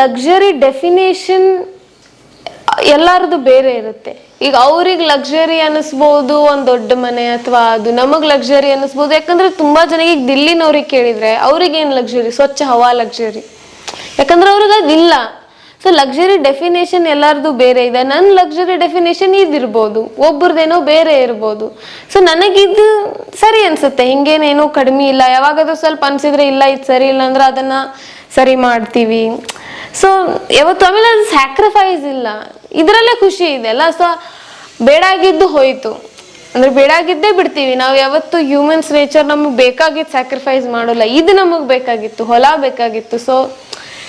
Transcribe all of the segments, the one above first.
Luxury definition ಎಲ್ಲರದು ಬೇರೆ ಇರುತ್ತೆ. ಈಗ ಅವ್ರಿಗೆ ಲಕ್ಸುರಿ ಅನಿಸ್ಬೋದು ಒಂದ್ ದೊಡ್ಡ ಮನೆ ಅಥವಾ ಅದು ನಮಗ್ ಲಕ್ಸುರಿ ಅನಿಸ್ಬೋದು ಯಾಕಂದ್ರೆ ತುಂಬಾ ಜನಕ್ಕೆ ದಿಲ್ಲಿನವ್ರಿಗೆ ಕೇಳಿದ್ರೆ ಅವ್ರಿಗೆ ಏನ್ ಲಕ್ಸುರಿ ಸ್ವಚ್ಛ, ಹವಾ ಲಕ್ಸುರಿ ಯಾಕಂದ್ರೆ ಅವ್ರಿಗೆ ಅದಿಲ್ಲ ಸೊ ಲಕ್ಸುರಿ ಡೆಫಿನೇಷನ್ ಎಲ್ಲರದು ಬೇರೆ ಇದೆ. ನನ್ನ ಲಕ್ಸುರಿ ಡೆಫಿನೇಷನ್ ಇದಿರ್ಬೋದು. ಒಬ್ಬರದೇನೋ ಬೇರೆ ಇರ್ಬೋದು. ಸೊ ನನಗಿದು ಸರಿ ಅನ್ಸುತ್ತೆ. ಹಿಂಗೇನೇನೋ ಕಡಿಮೆ ಇಲ್ಲ. ಯಾವಾಗಾದ್ರೂ ಸ್ವಲ್ಪ ಅನ್ಸಿದ್ರೆ ಇಲ್ಲ, ಇದು ಸರಿ ಇಲ್ಲ ಅಂದ್ರೆ ಅದನ್ನ ಸರಿ ಮಾಡ್ತೀವಿ. ಸೊ ಯಾವತ್ತು ಆಮೇಲೆ ಅದು ಸ್ಯಾಕ್ರಿಫೈಸ್ ಇಲ್ಲ. ಇದರಲ್ಲೇ ಖುಷಿ ಇದೆ ಅಲ್ಲ? ಸೊ ಬೇಡಾಗಿದ್ದು ಹೋಯಿತು. ಅಂದ್ರೆ ಬೇಡಾಗಿದ್ದೇ ಬಿಡ್ತೀವಿ. ನಾವು ಯಾವತ್ತು ಹ್ಯೂಮನ್ಸ್ ನೇಚರ್ ನಮಗೆ ಬೇಕಾಗಿದ್ದು ಸ್ಯಾಕ್ರಿಫೈಸ್ ಮಾಡೋಲ್ಲ. ಇದು ನಮಗೆ ಬೇಕಾಗಿತ್ತು. ಹೊಲ ಬೇಕಾಗಿತ್ತು. ಸೊ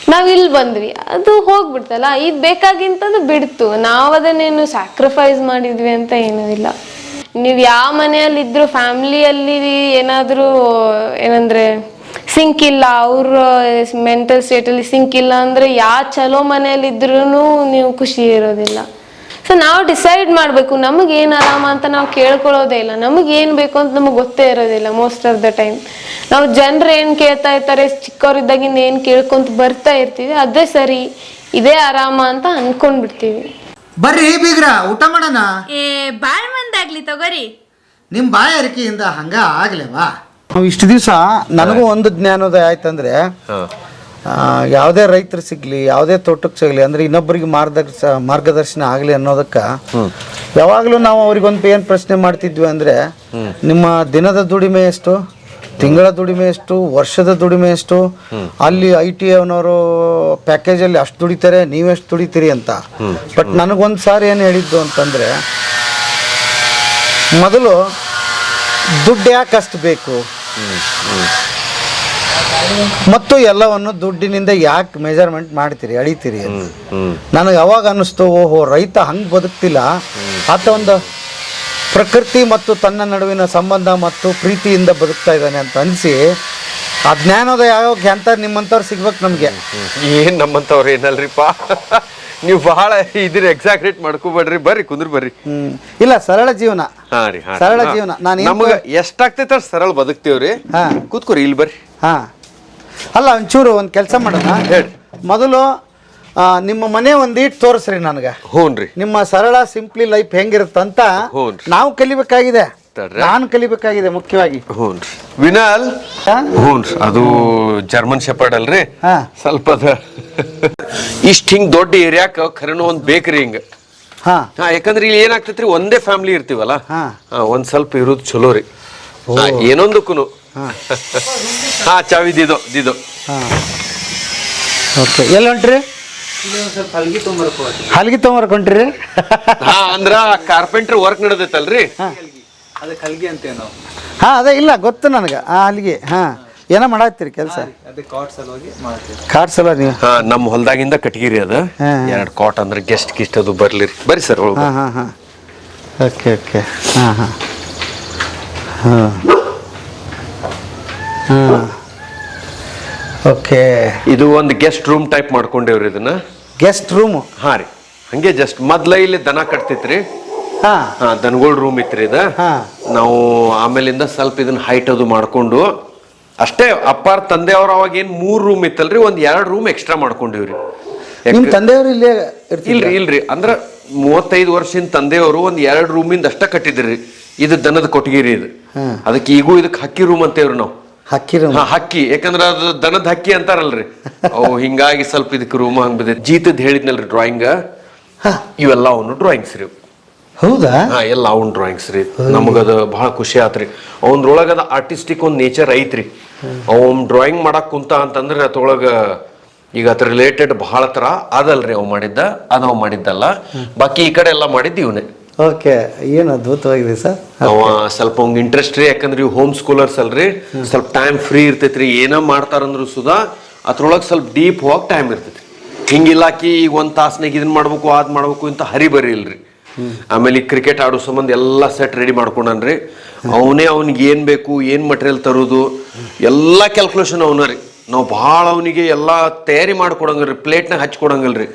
ನಾವು ಇಲ್ಲಿ ಬಂದ್ವಿ. ಅದು ಹೋಗ್ಬಿಡ್ತಲ್ಲ? ಇದು ಬೇಕಾಗಿಂತದ್ದು ಬಿಡ್ತು. ನಾವು ಅದನ್ನೇನು ಸ್ಯಾಕ್ರಿಫೈಸ್ ಮಾಡಿದ್ವಿ ಅಂತ ಏನೂ ಇಲ್ಲ. ನೀವು ಯಾವ ಮನೆಯಲ್ಲಿದ್ದರೂ ಫ್ಯಾಮ್ಲಿಯಲ್ಲಿ ಫ್ಯಾಮಿಲಿಯಲ್ಲಿ ಏನಾದರೂ ಏನಂದ್ರೆ ಸಿಂಕ್ ಇಲ್ಲ ಅವ್ರ ಮೆಂಟಲ್ ಸ್ಟೇಟಲ್ಲಿ ಸಿಂಕ್ ಇಲ್ಲ ಅಂದ್ರೆ ಯಾವ ಚಲೋ ಮನೆಯಲ್ಲಿ ಇದ್ರೂ ನೀವು ಖುಷಿ ಇರೋದಿಲ್ಲ. ಸೊ ನಾವು ಡಿಸೈಡ್ ಮಾಡಬೇಕು ನಮಗೆ ಏನು ಆರಾಮ ಅಂತ ನಾವು ಕೇಳ್ಕೊಳ್ಳೋದೇ ಇಲ್ಲ. ನಮಗೆ ಏನು ಬೇಕು ಅಂತ ನಮಗೆ ಗೊತ್ತೇ ಇರೋದಿಲ್ಲ ಮೋಸ್ಟ್ ಆಫ್ ದ ಟೈಮ್ ನಾವು ಜನರು ಏನು ಕೇಳ್ತಾ ಇರ್ತಾರೆ ಚಿಕ್ಕವರಿದ್ದಾಗಿಂದ ಏನು ಕೇಳ್ಕೊಂತ ಬರ್ತಾ ಇರ್ತೀವಿ ಅದೇ ಸರಿ ಇದೇ ಆರಾಮ ಅಂತ ಅನ್ಕೊಂಡ್ಬಿಡ್ತೀವಿ ಬರ್ರಿ ಬೀಗ್ರ ಊಟ ಮಾಡೋಣ? ಏ ಬಾಳ್ ಮಂದಾಗ್ಲಿ ತಗೋರಿ. ನಿಮ್ಮ ಬಾಯಾರಿಕೆಯಿಂದ ಹಂಗ ಆಗ್ಲೇವಾ? ಇಷ್ಟು ದಿವಸ ನನಗೂ ಒಂದು ಜ್ಞಾನೋದಯ ಆಯ್ತಂದ್ರೆ ಯಾವುದೇ ರೈತರು ಸಿಗ್ಲಿ ಯಾವುದೇ ತೋಟಕ್ಕೆ ಸಿಗ್ಲಿ ಅಂದ್ರೆ ಇನ್ನೊಬ್ಬರಿಗೆ ಮಾರ್ಗದರ್ಶ ಮಾರ್ಗದರ್ಶನ ಆಗಲಿ ಅನ್ನೋದಕ್ಕೆ ಯಾವಾಗಲೂ ನಾವು ಅವ್ರಿಗೊಂದು ಏನು ಪ್ರಶ್ನೆ ಮಾಡ್ತಿದ್ವಿ ಅಂದ್ರೆ ನಿಮ್ಮ ದಿನದ ದುಡಿಮೆ ಎಷ್ಟು ತಿಂಗಳ ದುಡಿಮೆ ಎಷ್ಟು ವರ್ಷದ ದುಡಿಮೆ ಎಷ್ಟು ಅಲ್ಲಿ ಐ ಟಿ ಅವನವರು ಪ್ಯಾಕೇಜಲ್ಲಿ ಅಷ್ಟು ದುಡಿತಾರೆ ನೀವೆಷ್ಟು ದುಡಿತೀರಿ ಅಂತ. ಬಟ್ ನನಗೊಂದು ಸಾರಿ ಏನು ಹೇಳಿದ್ದು ಅಂತಂದ್ರೆ ಮೊದಲು ದುಡ್ಡು ಯಾಕೆ ಅಷ್ಟು ಬೇಕು? ಮತ್ತು ಎಲ್ಲವನ್ನು ದುಡ್ಡಿನಿಂದ ಯಾಕೆ ಮೆಜರ್ಮೆಂಟ್ ಮಾಡ್ತೀರಿ ಅಳಿತೀರಿ ನನಗೆ ಯಾವಾಗ ಅನ್ನಿಸ್ತು ಓಹೋ ರೈತ ಹಂಗೆ ಬದುಕ್ತಿಲ್ಲ. ಆತ ಒಂದು ಪ್ರಕೃತಿ ಮತ್ತು ತನ್ನ ನಡುವಿನ ಸಂಬಂಧ ಮತ್ತು ಪ್ರೀತಿಯಿಂದ ಬದುಕ್ತಾ ಇದ್ದಾನೆ ಅಂತ ಅನಿಸಿ ಆ ಜ್ಞಾನೋದಯ ಯಾವ ಅಂತ ನಿಮ್ಮಂಥವ್ರು ಸಿಗ್ಬೇಕು ನಮಗೆ. ಏನು ನಮ್ಮಂಥವ್ರು ಏನಲ್ರಿಪ್ಪ? ನೀವು ಬಹಳ ಇದ್ರ ಎಕ್ಸಾಕ್ರೇಟ್ ಮಾಡ್ಕೋಬೇಡ್ರಿ ಬರ್ರಿ ಕುಂದ್ರ ಬರ್ರಿ. ಹ್ಮ್. ಇಲ್ಲ ಸರಳ ಜೀವನ. ಹಾ ರೀ ಹಾ ಸರಳ ಜೀವನ. ನಾನು ನಮಗ ಎಷ್ಟಾಗ್ತೈತೆ ಅಷ್ಟ್ ಸರಳ ಬದುಕ್ತೇವ್ರಿ ಹಾ. ಕೂತ್ಕೋರಿ ಇಲ್ಲಿ ಬರ್ರಿ. ಹಾ. ಅಲ್ಲ ಒಂಚೂರು ಒಂದು ಕೆಲಸ ಮಾಡೋಣ. ಹೇಳ್ರಿ. ಮೊದಲು ಆ, ನಿಮ್ಮ ಮನೆ ಒಂದೀಟ್ ತೋರಿಸ್ರಿ ನನಗೆ. ಹ್ಞೂನ್ರಿ ನಿಮ್ಮ ಸರಳ ಸಿಂಪ್ಲಿ ಲೈಫ್ ಹೆಂಗಿರುತ್ತಂತ ಹ್ಞೂನ್ರಿ. ನಾವು ಕಲಿಬೇಕಾಗಿದೆ. ನಾನು ಕಲಿಬೇಕಾಗಿದೆ ಮುಖ್ಯವಾಗಿ. ಹ್ಞೂನ್ರಿ. ವಿನಾಲ್? ಹಾ? ಹ್ಞೂನ್ರಿ. ಅದು ಜರ್ಮನ್ ಶೆಪರ್ಡ್ ಅಲ್ರಿ? ಹಾ. ಸ್ವಲ್ಪ ಅದ. ಇಷ್ಟ ಹಿಂಗ್ ದೊಡ್ಡ ಏರಿಯಾಕ ಖರೇನೋ ಒಂದ್ ಬೇಕ್ರಿ ಹಿಂಗ. ಹಾ. ಹಾ ಯಾಕಂದ್ರೆ ಇಲ್ಲಿ ಏನಾಗ್ತೈತ್ರಿ ಒಂದೇ ಫ್ಯಾಮಿಲಿ ಇರ್ತೀವಲ್ಲ? ಹಾ. ಹಾ, ಒಂದ್ ಸ್ವಲ್ಪ ಇರೋದು ಚಲೋ ರೀ. ಏನೊಂದಕ್ಕೂ ಏನೊಂದಕ್ಕೂನು. ಹಾ. ಚಾವಿ ದಿದೋ ದಿದೋ. ಹಾ. ಓಕೆ ಎಲ್ಲಿ ಹೊಂಟ್ರಿ? ಹಲ್ಗಿ ತೊಗೊಂಬರ್ಕೊಂಡ್ರಿ ಹಾ ಅಂದ್ರ ಕಾರ್ಪೆಂಟರ್ ವರ್ಕ್ ನಡೆದೈತಲ್ರಿ? ಹಾ. ಅದೇ ಇಲ್ಲ ಗೊತ್ತು ನನಗೆ. ಆ ಅಲ್ಲಿಗೆ ಹಾ. ಏನೋ ಮಾಡತ್ತೀರಿ ಕೆಲಸ? ಕಾಟ್ ಸಲ ನೀವು? ಹಾ ನಮ್ಮ ಹೊಲ್ದಾಗಿಂದ ಕಟ್ಗಿರಿ ಅದ. ಅದು ಎರಡು ಕಾಟ್ ಅಂದ್ರೆ ಗೆಸ್ಟ್ ಗಿಸ್ಟ್ ಅದು ಬರ್ಲಿ ರೀ ಬರ್ರಿ ಸರ್ ಹಾಂ ಹಾಂ ಹಾಂ. ಓಕೆ ಓಕೆ ಹಾಂ ಹಾಂ. ಹಾಂ. ಹಾಂ. ಓಕೆ ಇದು ಒಂದು ಗೆಸ್ಟ್ ರೂಮ್ ಟೈಪ್ ಮಾಡ್ಕೊಂಡೇವ್ರಿ ಇದನ್ನ. ಗೆಸ್ಟ್ ರೂಮು ಹಾ ರೀ. ಹಂಗೆ ಜಸ್ಟ್ ಮೊದ್ಲ ಇಲ್ಲಿ ದನ ಕಟ್ತಿತ್ರಿ. ಹಾಂ ಹಾ ದನಗಳ ರೂಮ್ ಇತ್ರಿ ಇದ. ನಾವು ಆಮೇಲಿಂದ ಸ್ವಲ್ಪ ಇದನ್ನ ಹೈಟ್ ಅದು ಮಾಡ್ಕೊಂಡು ಅಷ್ಟೇ ಅಪ್ಪಾರ ತಂದೆ ಅವ್ರ ಅವಾಗ ಏನ್ ಮೂರ್ ರೂಮ್ ಇತ್ತಲ್ರಿ ಒಂದ್ ಎರಡ್ ರೂಮ್ ಎಕ್ಸ್ಟ್ರಾ ಮಾಡ್ಕೊಂಡಿವ್ರಿ. ನಿಮ್ಮ ತಂದೆಯವರು ಇಲ್ಲೇ ಇಲ್ರಿ ಇಲ್ರಿ. ಅಂದ್ರ ಮೂವತ್ತೈದು ವರ್ಷದಿಂದ ತಂದೆಯವರು ಒಂದ್ ಎರಡ್ ರೂಮಿಂದ ಅಷ್ಟ ಕಟ್ಟಿದ್ರಿ. ಇದು ದನದ ಕೊಟ್ಟಿಗೆರಿ ಇದು. ಅದಕ್ಕೆ ಈಗೂ ಇದಕ್ಕೆ ಹಕ್ಕಿ ರೂಮ್ ಅಂತೇವ್ರಿ ನಾವು. ಹಕ್ಕಿ ರೂಮ್ ಹಕ್ಕಿ. ಯಾಕಂದ್ರ ಅದು ದನದ ಹಕ್ಕಿ ಅಂತಾರಲ್ರಿ. ಅವು ಹಿಂಗಾಗಿ ಸ್ವಲ್ಪ ಇದಕ್ಕೆ ರೂಮ್ ಹಂಗ್ ಬಿದ್ದೈತಿ. ಜೀತದ್ ಹೇಳಿದ್ನಲ್ರಿ ಡ್ರಾಯಿಂಗ್ ಇವೆಲ್ಲ ಅವನು ಡ್ರಾಯಿಂಗ್ಸ್ ರೀ. ಹೌದಾ? ಹಾ ಎಲ್ಲ ಅವ್ನ ಡ್ರಾಯಿಂಗ್ಸ್ ರೀ. ನಮಗದ ಬಹಳ ಖುಷಿ ಆತ್ರಿ. ಅದ ಆರ್ಟಿಸ್ಟಿಕ್ ಒಂದ್ ನೇಚರ್ ಐತ್ರಿ. ಅವನ್ ಡ್ರಾಯಿಂಗ್ ಮಾಡಕ್ ಕುಂತ ಅಂತಂದ್ರೆ ಅದ್ರೊಳಗ ಈಗ ಅದ್ರ ರಿಲೇಟೆಡ್ ಬಹಳ ತರ ಅದಲ್ರಿ ಅವ್ ಮಾಡಿದ್ದ ಅದ್ ಅವ್ ಮಾಡಿದ್ದಲ್ಲ. ಬಾಕಿ ಈ ಕಡೆ ಎಲ್ಲ ಮಾಡಿದ್ದು ಇವನೇ. ಓಕೆ ಏನು ಅದ್ಭುತವಾಗಿದೆ ಸರ್? ಅವ ಸ್ವಲ್ಪ ಅವ್ನಿಗೆ ಇಂಟ್ರೆಸ್ಟ್ ರೀ ಯಾಕಂದ್ರೆ ಇವ್ ಹೋಮ್ ಸ್ಕೂಲರ್ಸ್ ಅಲ್ರಿ. ಸ್ವಲ್ಪ ಟೈಮ್ ಫ್ರೀ ಇರ್ತೈತ್ರಿ ಏನ ಮಾಡ್ತಾರಂದ್ರು ಸುಧಾ ಅದ್ರೊಳಗೆ ಸ್ವಲ್ಪ ಡೀಪ್ ಹೋಗಕ್ ಟೈಮ್ ಇರ್ತೈತಿ ಹಿಂಗಿಲ್ಲಾಕಿ ಈಗ ಒಂದ್ ತಾಸ್ನಾಗ ಇದನ್ ಮಾಡ್ಬೇಕು ಅದ್ ಮಾಡ್ಬೇಕು ಅಂತ ಹರಿ ಬರಿ ಇಲ್ರಿ. ಆಮೇಲೆ ಈ ಕ್ರಿಕೆಟ್ ಆಡೋ ಸಂಬಂಧ ಎಲ್ಲಾ ಸೆಟ್ ರೆಡಿ ಮಾಡ್ಕೊಂಡನ್ರಿ. ಅವನೇ ಅವ್ನಿಗೆ ಏನ್ ಬೇಕು, ಏನ್ ಮಟೀರಿಯಲ್ ತರೋದು, ಎಲ್ಲಾ ಕ್ಯಾಲ್ಕುಲೇಷನ್ ಅವನ ರೀ. ನಾವು ಭಾಳ ಅವನಿಗೆ ಎಲ್ಲಾ ತಯಾರಿ ಮಾಡ್ಕೊಡಂಗಲ್ರಿ ಪ್ಲೇಟ್ನಾಗ ಹಚ್ಕೊಡಂಗಲ್ರಿ.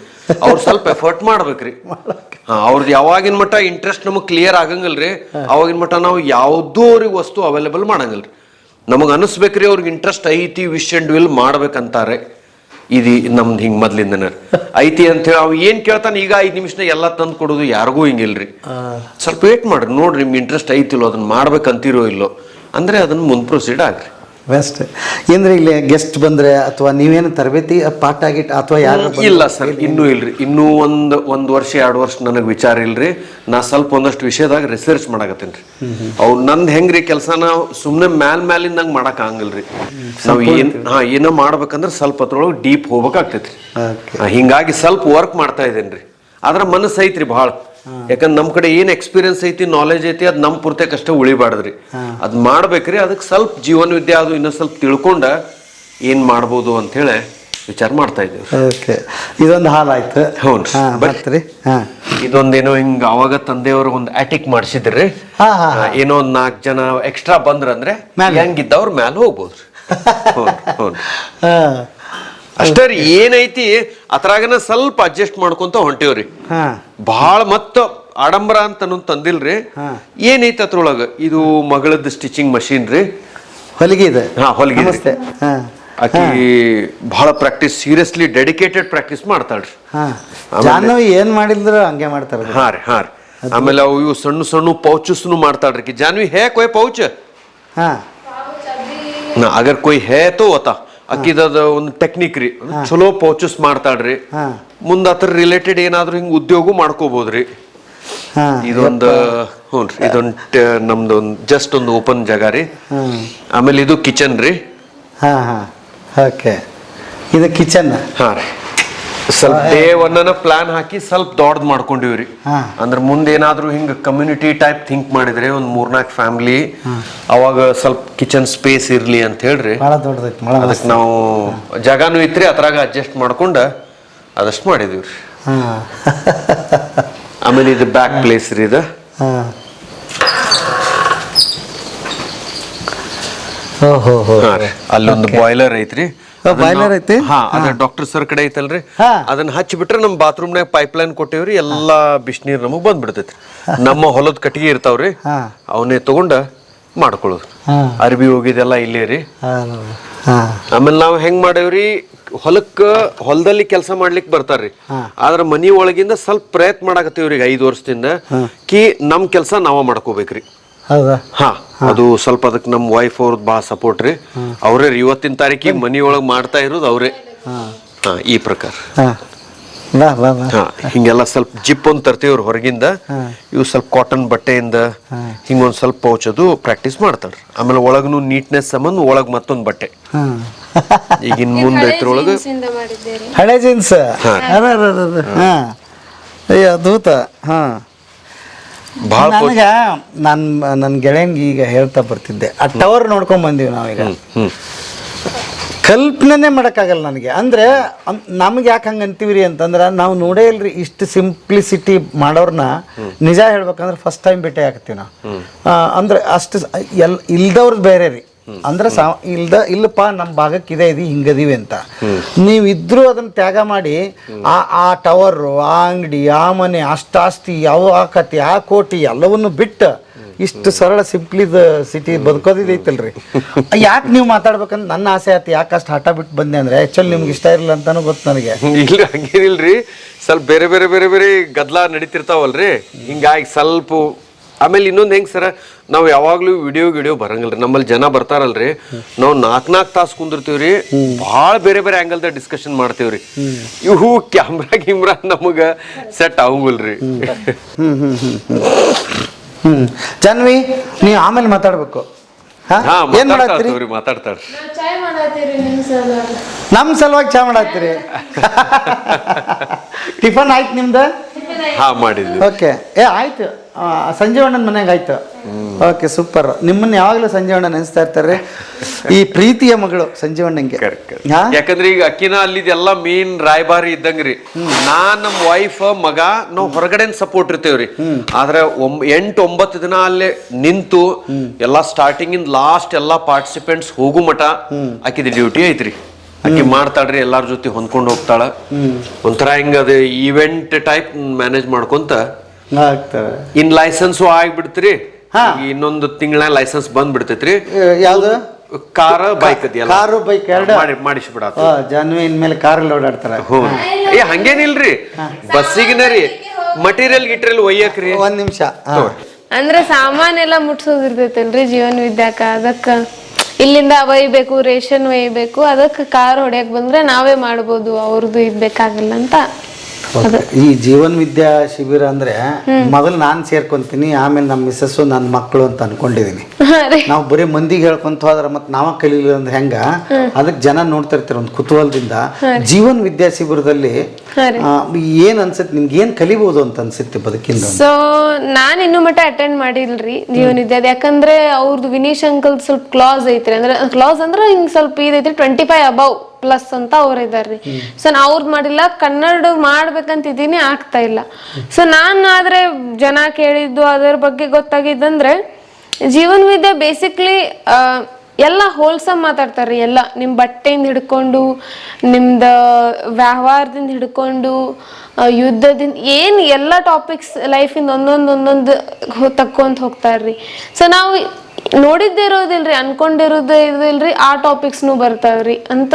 ಅವ್ರು ಸ್ವಲ್ಪ ಎಫರ್ಟ್ ಮಾಡ್ಬೇಕ್ರಿ. ಹಾಂ ಅವ್ರದ್ದು ಯಾವಾಗಿನ ಮಟ್ಟ ಇಂಟ್ರೆಸ್ಟ್ ನಮಗೆ ಕ್ಲಿಯರ್ ಆಗಂಗಲ್ರಿ, ಅವಾಗಿನ ಮಟ್ಟ ನಾವು ಯಾವುದೋ ಅವ್ರಿಗೆ ವಸ್ತು ಅವೈಲೇಬಲ್ ಮಾಡಂಗಲ್ರಿ. ನಮಗೆ ಅನಿಸ್ಬೇಕ್ರಿ ಅವ್ರಿಗೆ ಇಂಟ್ರೆಸ್ಟ್ ಐತಿ ವಿಶ್ ಅಂಡ್ ವಿಲ್ ಮಾಡ್ಬೇಕಂತಾರೆ. ಇದು ನಮ್ದು ಹಿಂಗೆ ಮೊದ್ಲಿಂದನ. ಐತಿ ಅಂತ ಹೇಳಿ ಅವ್ ಏನ್ ಕೇಳ್ತಾನೆ ಈಗ ಐದು ನಿಮಿಷನ ಎಲ್ಲ ತಂದು ಕೊಡೋದು ಯಾರಿಗೂ ಹಿಂಗಿಲ್ರಿ. ಸ್ವಲ್ಪ ವೇಟ್ ಮಾಡ್ರಿ ನೋಡ್ರಿ ನಿಮ್ಗೆ ಇಂಟ್ರೆಸ್ಟ್ ಐತಿಲ್ಲೋ ಅದನ್ನ ಮಾಡ್ಬೇಕಂತಿರೋ ಇಲ್ಲೋ. ಅಂದ್ರೆ ಅದನ್ನ ಮುಂದ್ ಪ್ರೊಸೀಡ್ ಆಗ್ರಿ. ಬೆಸ್ಟ್ ಅಂದ್ರೆ ಇಲ್ಲಿ ಗೆಸ್ಟ್ ಬಂದ್ರೆ ಅಥವಾ ನೀವೇನು ತರಬೇತಿ ಪಾಠ ಆಗಿಟ್ಟು ಅಥವಾ ಯಾರು ಇಲ್ಲ ಸರ್ ಇನ್ನೂ ಇಲ್ರಿ. ಇನ್ನೂ ಒಂದು ಒಂದು ವರ್ಷ ಎರಡು ವರ್ಷ ನನಗೆ ವಿಚಾರ ಇಲ್ರಿ. ನಾ ಸ್ವಲ್ಪ ಒಂದಷ್ಟು ವಿಷಯದಾಗ ರಿಸರ್ಚ್ ಮಾಡಾಕತ್ತೇನ್ರಿ ಅವ್ ನಂದ್ ಹೆಂಗ್ರಿ ಕೆಲಸನ ಸುಮ್ನೆ ಮ್ಯಾಲ್ ಮ್ಯಾಲಿಂದಂಗ್ ಮಾಡಕ್ ಆಗಂಗಿಲ್ರಿ. ನಾವ್ ಏನ್ ಹಾ ಏನೋ ಮಾಡ್ಬೇಕಂದ್ರೆ ಸ್ವಲ್ಪ ಅದ್ರೊಳಗೆ ಡೀಪ್ ಹೋಗ್ಬೇಕಾಗ್ತೈತಿ ರೀ ಹಿಂಗಾಗಿ ಸ್ವಲ್ಪ ವರ್ಕ್ ಮಾಡ್ತಾ ಇದೇನ್ರಿ. ಆದ್ರ ಮನಸ್ಸು ಐತ್ರಿ ಭಾಳ. ಯಾಕಂದ್ರೆ ನಮ್ ಕಡೆ ಏನ್ ಎಕ್ಸ್ಪೀರಿಯನ್ಸ್ ಐತಿ ನಾಲೆಜ್ ಐತಿ ಅದ್ ನಮ್ ಪೂರ್ತಿಯಾಗ ಅಷ್ಟೇ ಉಳಿಬಾರ್ದ್ರಿ ಅದ್ ಮಾಡ್ಬೇಕ್ರಿ ಅದಕ್ಕೆ ಸ್ವಲ್ಪ ಜೀವನ ವಿದ್ಯೆ ಅದು ಇನ್ನೂ ಸ್ವಲ್ಪ ತಿಳ್ಕೊಂಡ ಏನ್ ಮಾಡ್ಬೋದು ಅಂತ ಹೇಳಿ ವಿಚಾರ ಮಾಡ್ತಾ ಇದ್ದೀವಿ. ಓಕೆ ಇದೊಂದು ಹಾಲ್ ಆಯ್ತು ಬರ್ತೀರಿ. ಹಾ. ಇದೊಂದೇನೋ ಹಿಂಗ ಅವಾಗ ತಂದೆಯವರು ಒಂದು ಅಟಿಕ್ ಮಾಡಿಸಿದ್ರಿ. ಏನೋ ಒಂದ್ ನಾಲ್ಕು ಜನ ಎಕ್ಸ್ಟ್ರಾ ಬಂದ್ರಂದ್ರೆ. ಹೆಂಗಿದ್ದವ್ರ ಮ್ಯಾಲ ಹೋಗ್ಬೋದ್ರಿ. ಹ್ಞೂ ಹ್ಞೂ ಹಾ. ಅಷ್ಟೇ ರೀ ಏನೈತಿ ಅದ್ರಾಗನ ಸ್ವಲ್ಪ ಅಡ್ಜಸ್ಟ್ ಮಾಡ್ಕೊಂತ ಹೊಂಟೇವ್ರಿ. ಬಹಳ ಭಾಳ ಮತ್ತ ಆಡಂಬರ ಅಂತ ತಂದಿಲ್ರಿ. ಏನೈತಿ ಅದ್ರೊಳಗ? ಇದು ಮಗಳದ್ದು ಸ್ಟಿಚಿಂಗ್ ಮಷೀನ್ ರೀ. ಹೊಲಿಗೆ ಇದೆ. ಹಾ ಹೊಲಿಗೆ ಇದೆ. ಆಕಿ ಬಹಳ ಪ್ರಾಕ್ಟೀಸ್ ಸೀರಿಯಸ್ಲಿ ಡೆಡಿಕೇಟೆಡ್ ಪ್ರಾಕ್ಟೀಸ್ ಮಾಡ್ತಾಳ್ರಿ. ಜಾಹ್ನವಿ ಏನ್ ಮಾಡಿದ್ರು ಹಂಗೆ ಮಾಡ್ತಾರೆ ಹಾ ರೀ ಹಾ ರೀ. ಆಮೇಲೆ ಅವು ಇವು ಸಣ್ಣ ಸಣ್ಣ ಪೌಚಸ್ನು ಮಾಡ್ತಾಳ್ರಿ ಜಾನ್ವಿ ಹೇ ಕೊಯ್ ಪೌಚ್ ಹಾ. ನಾ ಅಗರ್ ಕೊಯ್ ಹೇ ತೋ ಅತ ಅಕ್ಕಿದದ ಒಂದು ಟೆಕ್ನಿಕ್ ರೀ. ಚಲೋ ಪೌಚಸ್ ಮಾಡ್ತಾಳ್ರಿ. ಮುಂದ ಅದ್ರ ರಿಲೇಟೆಡ್ ಏನಾದ್ರು ಹಿಂಗ್ ಉದ್ಯೋಗ ಮಾಡ್ಕೋಬಹುದ್ರಿ ಇದೊಂದು ಹ್ಞೂ ರೀ ಇದೊಂದು ನಮ್ದು ಒಂದು ಜಸ್ಟ್ ಒಂದು ಓಪನ್ ಜಾಗ ರೀ. ಆಮೇಲೆ ಇದು ಕಿಚನ್ ರೀ. ಹಾ ಹಾ. ಓಕೆ ಇದು ಕಿಚನ್ ಹಾ ರೀ. ಸ್ವಲ್ಪ ಡೇ ಒನ್ನ ಪ್ಲಾನ್ ಹಾಕಿ ಸ್ವಲ್ಪ ದೊಡ್ಡದ್ ಮಾಡ್ಕೊಂಡಿವ್ರಿ. ರೀ ಅಂದ್ರೆ ಮುಂದೆ ಏನಾದ್ರೂ ಹಿಂಗ ಕಮ್ಯುನಿಟಿ ಟೈಪ್ ಥಿಂಕ್ ಮಾಡಿದ್ರೆ ಒಂದ್ ಮೂರ್ನಾಲ್ಕು ಫ್ಯಾಮಿಲಿ ಅವಾಗ ಸ್ವಲ್ಪ ಕಿಚನ್ ಸ್ಪೇಸ್ ಇರ್ಲಿ ಅಂತ ಹೇಳ್ರಿ. ಅದಕ್ಕೆ ನಾವು ಜಾಗಾನು ಇತ್ರಿ ಅದ್ರಾಗ ಅಡ್ಜಸ್ಟ್ ಮಾಡ್ಕೊಂಡ ಅದಷ್ಟು ಮಾಡಿದೀವಿ ಹಾ. ಆಮೇಲೆ ಇದು ಬ್ಯಾಕ್ ಪ್ಲೇಸ್ ರೀ ಇದು. ಅಲ್ಲೊಂದು ಬಾಯ್ಲರ್ ಐತ್ರಿ. Boiler ಐತಿ? ಹಾ ಡಾಕ್ಟರ್ ಸರ್ ಕಡೆ ಐತಲ್ರಿ. ಅದನ್ನ ಹಚ್ಚಿ ಬಿಟ್ರೆ ಬಾತ್ರೂಮ್ ನಾಗ ಪೈಪ್ ಲೈನ್ ಕೊಟ್ಟೇವ್ರಿ ಎಲ್ಲಾ ಬಿಸಿನೀರ್ ನಮಗ್ ಬಂದ್ಬಿಡ್ತೈತಿ ನಮ್ಮ ಹೊಲದ ಕಟ್ಟಿಗೆ ಇರ್ತಾವ್ರಿ. ಅವನ್ನೇ ತಗೊಂಡ ಮಾಡ್ಕೊಳ್ಳೋದು. ಅರ್ಬಿ ಹೋಗಿದೆಲ್ಲ ಇಲ್ಲೇ ರೀ. ಆಮೇಲೆ ನಾವು ಹೆಂಗ್ ಮಾಡೇವ್ರಿ ಹೊಲಕ್ಕ ಹೊಲದಲ್ಲಿ ಕೆಲಸ ಮಾಡ್ಲಿಕ್ ಬರ್ತಾರ್ರಿ. ಆದ್ರ ಮನಿ ಒಳಗಿಂದ ಸ್ವಲ್ಪ ಪ್ರಯತ್ನ ಮಾಡಾಕತ್ತೀವ್ರಿ ಈಗ ಐದು ವರ್ಷದಿಂದ. ಕಿ ನಮ್ ಕೆಲಸ ನಾವ ಮಾಡ್ಕೋಬೇಕ್ರಿ. ಹೌದಾ? ಹಾ ಅದು ಸ್ವಲ್ಪ ಅದಕ್ಕೆ ನಮ್ಮ ವೈಫ್ ಅವ್ರದ್ದು ಭಾಳ ಸಪೋರ್ಟ್ ರೀ. ಅವರೇ ಇವತ್ತಿನ ತಾರೀಕಿಗೆ ಮನೆಯೊಳಗೆ ಮಾಡ್ತಾ ಇರೋದು ಅವರೇ. ಹಾ. ಈ ಪ್ರಕಾರ. ಹಾ. ಬಾ ಬಾ ಬಾ. ಹಾ ಹಿಂಗೆಲ್ಲ ಸ್ವಲ್ಪ ಜಿಪ್ ಒಂದು ತರ್ತೀವ್ರಿ ಹೊರಗಿಂದ. ಇವು ಸ್ವಲ್ಪ ಕಾಟನ್ ಬಟ್ಟೆಯಿಂದ ಹಿಂಗೊಂದು ಸ್ವಲ್ಪ ಪೌಚ್ ಅದು ಪ್ರಾಕ್ಟೀಸ್ ಮಾಡ್ತಾರೆ. ಆಮೇಲೆ ಒಳಗೂ ನೀಟ್ನೆಸ್ ಸಂಬಂಧ ಒಳಗೆ ಮತ್ತೊಂದು ಬಟ್ಟೆ. ಹಾ. ಈಗಿನ ಮುಂದೆ ಐತ್ರೊಳಗೆ ಹಳೆ ಜೀನ್ಸ್ ಹಾ. ಹಾ. ಅಯ್ಯೋ ಅದ್ಭುತ. ಹಾ. ನನಗ ನನ್ನ ನನ್ನ ಗೆಳೆಯನ್ಗೆ ಈಗ ಹೇಳ್ತಾ ಬರ್ತಿದ್ದೆ. ಆ ಟವರ್ ನೋಡ್ಕೊಂಡ್ ಬಂದೀವಿ ನಾವೀಗ. ಕಲ್ಪನೆ ಮಾಡೋಕ್ಕಾಗಲ್ಲ ನನಗೆ. ಅಂದರೆ ನಮ್ಗೆ ಯಾಕೆ ಹಂಗೆ ಅಂತೀವ್ರಿ ಅಂತಂದ್ರೆ ನಾವು ನೋಡೇ ಇಲ್ರಿ ಇಷ್ಟು ಸಿಂಪ್ಲಿಸಿಟಿ ಮಾಡೋರ್ನ ನಿಜ ಹೇಳ್ಬೇಕಂದ್ರೆ ಫಸ್ಟ್ ಟೈಮ್ ಭೇಟಿ ಆಗ್ತೀವಿ ನಾವು. ಅಂದರೆ ಅಷ್ಟು ಎಲ್ ಇಲ್ದವ್ರದ್ದು ಬೇರೆ ರೀ. ಅಂದ್ರೆ ಸಾ ಇಲ್ದ ಇಲ್ಲಪ್ಪ ನಮ್ಮ ಭಾಗಕ್ಕೆ ಇದೆ ಇದು ಹಿಂಗದೀವಿ ಅಂತ. ನೀವು ಇದ್ರು ಅದನ್ನ ತ್ಯಾಗ ಮಾಡಿ, ಆ ಆ ಟವರು, ಆ ಅಂಗಡಿ, ಆ ಮನೆ ಅಷ್ಟಾಸ್ತಿ ಯಾವ ಆಕತಿ ಆ ಕೋಟಿ, ಎಲ್ಲವನ್ನು ಬಿಟ್ಟು ಇಷ್ಟು ಸರಳ ಸಿಂಪ್ಲಿದ ಸಿಟಿ ಬದುಕೋದಿದೈತಲ್ರಿ. ಯಾಕೆ ನೀವು ಮಾತಾಡ್ಬೇಕಂತ ನನ್ನ ಆಸೆ ಆಯ್ತು. ಯಾಕೆ ಅಷ್ಟು ಹಠ ಬಿಟ್ಟು ಬಂದೆ ಅಂದ್ರೆ? ಆ್ಯಕ್ಚುಲಿ ನಿಮ್ಗೆ ಇಷ್ಟ ಇರಲಿಲ್ಲ ಅಂತಾನು ಗೊತ್ತು ನನಗೆ. ಇಲ್ಲ, ಹಂಗೇನಿಲ್ರಿ. ಸ್ವಲ್ಪ ಬೇರೆ ಬೇರೆ ಬೇರೆ ಬೇರೆ ಗದ್ಲ ನಡೀತಿರ್ತಾವಲ್ರಿ. ಹಿಂಗಾಗಿ ಸ್ವಲ್ಪ ಆಮೇಲೆ ಇನ್ನೊಂದು ಹೆಂಗ್ ಸರ? ನಾವ್ ಯಾವಾಗ್ಲೂ ವಿಡಿಯೋ ಗಿಡಿಯೋ ರೀ ನಮ್ಮಲ್ಲಿ ಜನ ಬರ್ತಾರಲ್ರಿ. ನಾವು ನಾಲ್ಕ್ ನಾಲ್ಕು ತಾಸು ಕುಂದಿರ್ತೀವ್ರಿ. ಭಾಳ ಬೇರೆ ಬೇರೆ ಆಂಗಲ್ದಾಗ ಡಿಸ್ಕಷನ್ ಮಾಡ್ತೀವ್ರಿ. ಇವು ಕ್ಯಾಮ್ರಾ ಗಿಮ್ರಾ ನಮಗೆ ಸೆಟ್ ಆಗಂಗಿಲ್ರಿ ಹ್ಮ್ ಜಾನ್ವಿ ನೀವು ಆಮೇಲೆ ಮಾತಾಡ್ಬೇಕು. ಏನ್ ಮಾಡತ್ತೀರಿ? ಮಾಡತ್ತೀರಿ ನಿಮ್ ನಮ್ಮ ಸಲುವಾಗಿ ಚಾ ಮಾಡತ್ತೀರಿ? ಟಿಫನ್ ಆಯ್ತು ನಿಮ್ದು? ಹಾ ಮಾಡಿದ್ವಿ. ಓಕೆ. ಏ ಆಯ್ತು. ಆ, ಸಂಜೀವ್ ಅಣ್ಣನ ಮನೆಗೆ ಆಯ್ತು. Okay super. ನಿಮ್ಮನ್ನ ಯಾವಾಗಲೂ ಸಂಜೀವಣ್ಣ ನೆನೆಸ್ತಾ ಇರ್ತಾರೆ. ಈ ಪ್ರೀತಿಯ ಮಗಳು ಸಂಜೀವ್ ಅಣ್ಣಂಗೆ Correct, correct. ಹಾ? ಯಾಕಂದ್ರೆ ಈಗ ಅಕ್ಕಿನ ಅಲ್ಲಿದೆಲ್ಲ ಮೇನ್ ರಾಯಭಾರಿ ಇದ್ದಂಗ್ರಿ ನಾ ನಮ್ ವೈಫ್ ಮಗ ನಾವು ಹೊರಗಡೆ ಸಪೋರ್ಟ್ ಇರ್ತೇವ್ರಿ ಆದ್ರೆ ಎಂಟು ಒಂಬತ್ತು ದಿನ ಅಲ್ಲೇ ನಿಂತು ಎಲ್ಲಾ ಸ್ಟಾರ್ಟಿಂಗ್ ಇಂದ ಲಾಸ್ಟ್ ಎಲ್ಲಾ ಪಾರ್ಟಿಸಿಪೆಂಟ್ಸ್ ಹೋಗು ಮಠ ಆಕಿದ ಡ್ಯೂಟಿ ಐತ್ರಿ. ಅಕ್ಕಿ ಮಾಡ್ತಾಳ್ರಿ ಎಲ್ಲಾರ ಜೊತೆ ಹೊಂದ್ಕೊಂಡು ಹೋಗ್ತಾಳ. ಒಂಥರ ಹಿಂಗ ಅದೇ ಈವೆಂಟ್ ಟೈಪ್ ಮ್ಯಾನೇಜ್ ಮಾಡ್ಕೊಂತ ಆಗ್ತವೆ. ಇನ್ ಲೈಸೆನ್ಸು ಆಗ್ಬಿಡ್ತ್ರಿ. ಹಾ. ಇನ್ನೊಂದು ತಿಂಗಳ ಲೈಸೆನ್ಸ್ ಬಂದ್ ಬಿಡ್ತೈತ್ರಿ ಯಾವ್ದು? ಕಾರ ಬೈಕ್ ಅದೆಯಲ್ಲ ಕಾರು ಬೈಕ್ ಎರಡು? ಮಾಡಿ ಮಾಡಿಸ್ಬಿಡ ಜಾನ್ವಿ ಇನ್ಮೇಲೆ ಕಾರಲ್ಲಿ ಓಡಾಡ್ತಾರ. ಹ್ಞೂ. ಏ ಹಂಗೇನಿಲ್ರಿ. ಬಸ್ಸಿಗಿನ ರೀ. ಮಟೀರಿಯಲ್ ಗಿಟ್ರಿಯಲ್ ಒಯ್ಯಕ್ರಿ. ಒಂದ್ ನಿಮಿಷ. ಅಂದ್ರೆ ಸಾಮಾನೆಲ್ಲ ಮುಟ್ಸೋದಿರ್ತೈತಲ್ರಿ ಜೀವನ ವಿದ್ಯಾಕ. ಅದಕ್ಕ ಇಲ್ಲಿಂದ ಒಯ್ಬೇಕು ರೇಷನ್ ಒಯ್ಬೇಕು ಅದಕ್ಕೆ ಕಾರ್ ಹೊಡ್ಯಕ್ ಬಂದ್ರೆ ನಾವೇ ಮಾಡ್ಬೋದು ಅವ್ರದ್ದು ಇದ್ ಬೇಕಾಗಲ್ಲ ಅಂತ. ಈ ಜೀವನ್ ವಿದ್ಯಾ ಶಿಬಿರ ಅಂದ್ರೆ ಮೊದಲು ನಾನ್ ಸೇರ್ಕೊಂತೀನಿ ಆಮೇಲೆ ನಮ್ಮ ಮಿಸ್ಸಸ್ ನನ್ನ ಮಕ್ಕಳು ಅಂತ ಅನ್ಕೊಂಡಿದೀನಿ. ನಾವು ಬರೀ ಮಂದಿಗೆ ಹೇಳ್ಕೊಂತ ಹೋದ್ರ ಮತ್ತೆ ನಾವ ಕಲೀಲಿಲ್ಲ ಅಂದ್ರೆ ಹೆಂಗ? ಅದಕ್ಕೆ ಜನ ನೋಡ್ತಾ ಇರ್ತಾರೆ ಒಂದು ಕುತೂಹಲದಿಂದ. ಜೀವನ್ ವಿದ್ಯಾ ಶಿಬಿರದಲ್ಲಿ ಏನ್ ಅನ್ಸುತ್ತೆ ನಿಮ್ಗೆ ಏನ್ ಕಲಿಬಹುದು ಅಂತ ಅನ್ಸುತ್ತೆ ಬದುಕಿಂದ? ಸೊ ನಾನ್ ಇನ್ನು ಮಟ್ಟ ಅಟೆಂಡ್ ಮಾಡಿಲ್ರಿ ಜೀವನ್ ವಿದ್ಯಾ ಯಾಕಂದ್ರೆ ಅವ್ರದ್ದು ವಿನೀಶ್ ಅಂಕಲ್ ಸ್ವಲ್ಪ ಕ್ಲಾಸ್ ಐತ್ರಿ. ಅಂದ್ರೆ ಕ್ಲಾಸ್ ಅಂದ್ರೆ ಹಿಂಗ್ ಸ್ವಲ್ಪ ಇದೈತ್ರಿ ಟ್ವೆಂಟಿ ಫೈವ್ ಅಬೌವ್ ಪ್ಲಸ್ ಅಂತ ಅವ್ರ ಇದಾರ್ರಿ ಸೊ ನಾ ಅವ್ರದ್ ಮಾಡಿಲ್ಲ ಕನ್ನಡ ಮಾಡ್ಬೇಕಂತಿದ್ದೀನಿ ಆಗ್ತಾ ಇಲ್ಲ. ಸೊ ನಾನು ಆದ್ರೆ ಜನ ಕೇಳಿದ್ದು ಅದರ ಬಗ್ಗೆ ಗೊತ್ತಾಗಿದ್ದಂದ್ರೆ ಜೀವನ ವಿದ್ಯೆ ಬೇಸಿಕ್ಲಿ ಎಲ್ಲ ಹೋಲ್ಸಮ್ ಮಾತಾಡ್ತಾರ್ರಿ ಎಲ್ಲ. ನಿಮ್ಮ ಬಟ್ಟೆಯಿಂದ ಹಿಡ್ಕೊಂಡು ನಿಮ್ದ ವ್ಯವಹಾರದಿಂದ ಹಿಡ್ಕೊಂಡು ಯುದ್ಧದಿಂದ ಏನು ಎಲ್ಲ ಟಾಪಿಕ್ಸ್ ಲೈಫಿಂದ ಒಂದೊಂದು ಒಂದೊಂದು ತಕ್ಕೊಂತ ಹೋಗ್ತಾರ್ರಿ. ಸೊ ನಾವು ನೋಡಿದ್ದೇ ಇರೋದಿಲ್ರಿ ಅನ್ಕೊಂಡಿರೋದೇ ಇರೋದಿಲ್ರಿ ಆ ಟಾಪಿಕ್ಸ್ನು ಬರ್ತಾವ್ರಿ ಅಂತ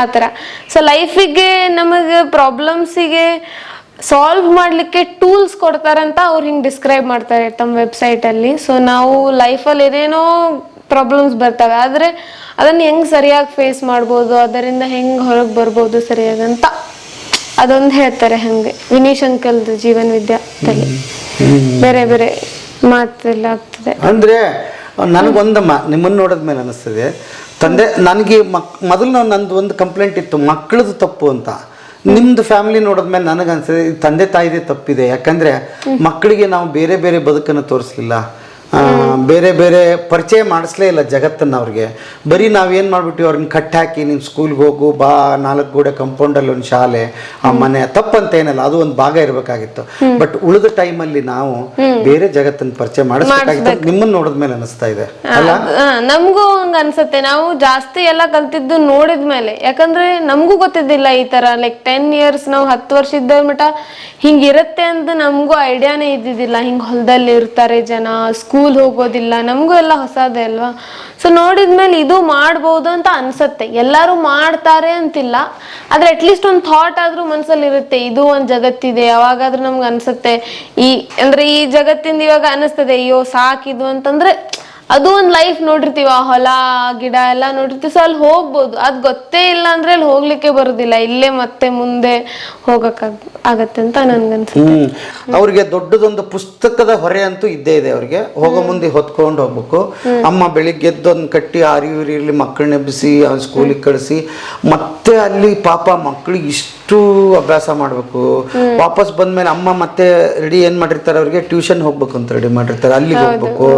ಆ ಥರ. ಸೊ ಲೈಫಿಗೆ ನಮಗೆ ಪ್ರಾಬ್ಲಮ್ಸಿಗೆ ಸಾಲ್ವ್ ಮಾಡಲಿಕ್ಕೆ ಟೂಲ್ಸ್ ಕೊಡ್ತಾರಂತ ಅವ್ರು ಹಿಂಗೆ ಡಿಸ್ಕ್ರೈಬ್ ಮಾಡ್ತಾರೆ ತಮ್ಮ ವೆಬ್ಸೈಟಲ್ಲಿ. ಸೊ ನಾವು ಲೈಫಲ್ಲಿ ಏನೇನೋ ಪ್ರಾಬ್ಲಮ್ಸ್ ಬರ್ತವೆ. ಆದರೆ ಅದನ್ನು ಹೆಂಗೆ ಸರಿಯಾಗಿ ಫೇಸ್ ಮಾಡ್ಬೋದು ಅದರಿಂದ ಹೆಂಗೆ ಹೊರಗೆ ಬರ್ಬೋದು ಸರಿಯಾಗಿ ಅಂತ ಅದೊಂದು ಹೇಳ್ತಾರೆ ಹಂಗೆ. ವಿನೀಶ್ ಅಂಕಲ್ದು ಜೀವನ ವಿದ್ಯಾದಲ್ಲಿ ಬೇರೆ ಬೇರೆ ಮಾತೆಲ್ಲ ಆಗ್ತದೆ. ಅಂದ್ರೆ ನನಗೊಂದಮ್ಮ ನಿಮ್ಮನ್ನು ನೋಡಿದ್ಮೇಲೆ ಅನಿಸ್ತದೆ. ತಂದೆ, ನನಗೆ ಮಕ್, ಮೊದಲು ನಂದು ಒಂದು ಕಂಪ್ಲೇಂಟ್ ಇತ್ತು ಮಕ್ಕಳದು ತಪ್ಪು ಅಂತ. ನಿಮ್ದು ಫ್ಯಾಮಿಲಿ ನೋಡಿದ್ಮೇಲೆ ನನಗೆ ನನಗನ್ಸಿದೆ ತಂದೆ ತಾಯಿದೇ ತಪ್ಪಿದೆ. ಯಾಕಂದ್ರೆ ಮಕ್ಕಳಿಗೆ ನಾವು ಬೇರೆ ಬೇರೆ ಬದುಕನ್ನು ತೋರಿಸ್ಲಿಲ್ಲ. ಬೇರೆ ಬೇರೆ ಪರಿಚಯ ಮಾಡಿಸ್ಲೇ ಇಲ್ಲ ಜಗತ್ತನ್ನು ಅವ್ರಿಗೆ. ಬರೀ ನಾವೇನು ಮಾಡಿಬಿಟ್ಟು ಅವ್ರನ್ನ ಕಟ್ಟಿ ಹಾಕಿ ನೀನು ಸ್ಕೂಲ್ಗೆ ಹೋಗು ಬಾ ನಾಲ್ಕು ಗೋಡೆ ಕಂಪೌಂಡಲ್ಲಿ ಒಂದು ಶಾಲೆ ಆ ಮನೆ ತಪ್ಪಂತ ಏನಲ್ಲ ಅದು ಒಂದು ಭಾಗ ಇರಬೇಕಾಗಿತ್ತು. ಬಟ್ ಉಳಿದ ಟೈಮಲ್ಲಿ ನಾವು ಬೇರೆ ಜಗತ್ತನ್ನು ಪರಿಚಯ ಮಾಡಿಸ್ಬೇಕಾಗಿತ್ತು. ನಿಮ್ಮನ್ನು ನೋಡಿದ ಮೇಲೆ ಅನಿಸ್ತಾ ಇದೆ ಅಲ್ಲ? ನಮಗೂ ಹಂಗೆ ಅನ್ಸತ್ತೆ. ನಾವು ಜಾಸ್ತಿ ಎಲ್ಲ ಕಲ್ತಿದ್ದು ನೋಡಿದ್ಮೇಲೆ ಯಾಕಂದ್ರೆ ನಮಗೂ ಗೊತ್ತಿದ್ದಿಲ್ಲ ಈ ತರ ಲೈಕ್ ಟೆನ್ ಇಯರ್ಸ್ ನಾವು ಹತ್ತು ವರ್ಷ ಇದ್ದ ಮಟ ಹಿಂಗಿರುತ್ತೆ ಅಂತ ನಮಗೂ ಐಡಿಯಾನೇ ಇದ್ದಿದ್ದಿಲ್ಲ. ಹಿಂಗೆ ಹೊಲದಲ್ಲಿ ಇರ್ತಾರೆ ಜನ ಸ್ಕೂಲ್ ಹೋಗೋದಿಲ್ಲ, ನಮಗೂ ಎಲ್ಲ ಹೊಸದೇ ಅಲ್ವಾ? ಸೊ ನೋಡಿದ್ಮೇಲೆ ಇದು ಮಾಡ್ಬೋದು ಅಂತ ಅನ್ಸತ್ತೆ. ಎಲ್ಲರೂ ಮಾಡ್ತಾರೆ ಅಂತಿಲ್ಲ. ಆದ್ರೆ ಅಟ್ಲೀಸ್ಟ್ ಒಂದು ಥಾಟ್ ಆದ್ರೂ ಮನ್ಸಲ್ಲಿ ಇರುತ್ತೆ ಇದು ಒಂದು ಜಗತ್ತಿದೆ ಯಾವಾಗಾದ್ರೂ ನಮ್ಗೆ ಅನ್ಸುತ್ತೆ. ಈ, ಅಂದ್ರೆ ಈ ಜಗತ್ತಿಂದ ಇವಾಗ ಅನಿಸ್ತದೆ, ಅಯ್ಯೋ ಸಾಕಿದು ಅಂತಂದ್ರೆ ಅದು ಒಂದು ಲೈಫ್ ನೋಡಿರ್ತೀವ ಹೊಲ ಗಿಡ ಎಲ್ಲ ನೋಡಿರ್ತೀವಿ. ಸೊ ಅಲ್ಲಿ ಹೋಗ್ಬೋದು. ಅದು ಗೊತ್ತೇ ಇಲ್ಲ ಅಂದ್ರೆ ಅಲ್ಲಿ ಹೋಗ್ಲಿಕ್ಕೆ ಬರೋದಿಲ್ಲ. ಇಲ್ಲೇ ಮತ್ತೆ ಮುಂದೆ ಹೋಗಕ್ ಆಗತ್ತೆ ಅಂತ ನನ್ಗನ್ಸುತ್ತೆ ಅವ್ರಿಗೆ ದೊಡ್ಡದೊಂದು ಪುಸ್ತಕದ ಹೊರೆ ಅಂತೂ ಇದ್ದೇ ಇದೆ ಅವ್ರಿಗೆ. ಹೋಗೋ ಮುಂದೆ ಹೊತ್ಕೊಂಡು ಹೋಗ್ಬೇಕು. ಅಮ್ಮ ಬೆಳಿಗ್ಗೆ ಎದ್ದೊಂದು ಕಟ್ಟಿ ಆರಿ ಇರಲಿ ಮಕ್ಕಳನ್ನ ಎಬ್ಬಿಸಿ ಸ್ಕೂಲಿಗೆ ಕಳಿಸಿ. ಮತ್ತೆ ಅಲ್ಲಿ ಪಾಪ ಮಕ್ಕಳಿಗೆ ಇಷ್ಟು ಅಭ್ಯಾಸ ಮಾಡಬೇಕು. ವಾಪಸ್ ಬಂದ್ಮೇಲೆ ಅಮ್ಮ ಮತ್ತೆ ರೆಡಿ ಏನ್ ಮಾಡಿರ್ತಾರೆ ಅವ್ರಿಗೆ? ಟ್ಯೂಷನ್ ಹೋಗ್ಬೇಕು ಅಂತ ರೆಡಿ ಮಾಡಿರ್ತಾರೆ. ಅಲ್ಲಿಗೆ ಹೋಗ್ಬೇಕು.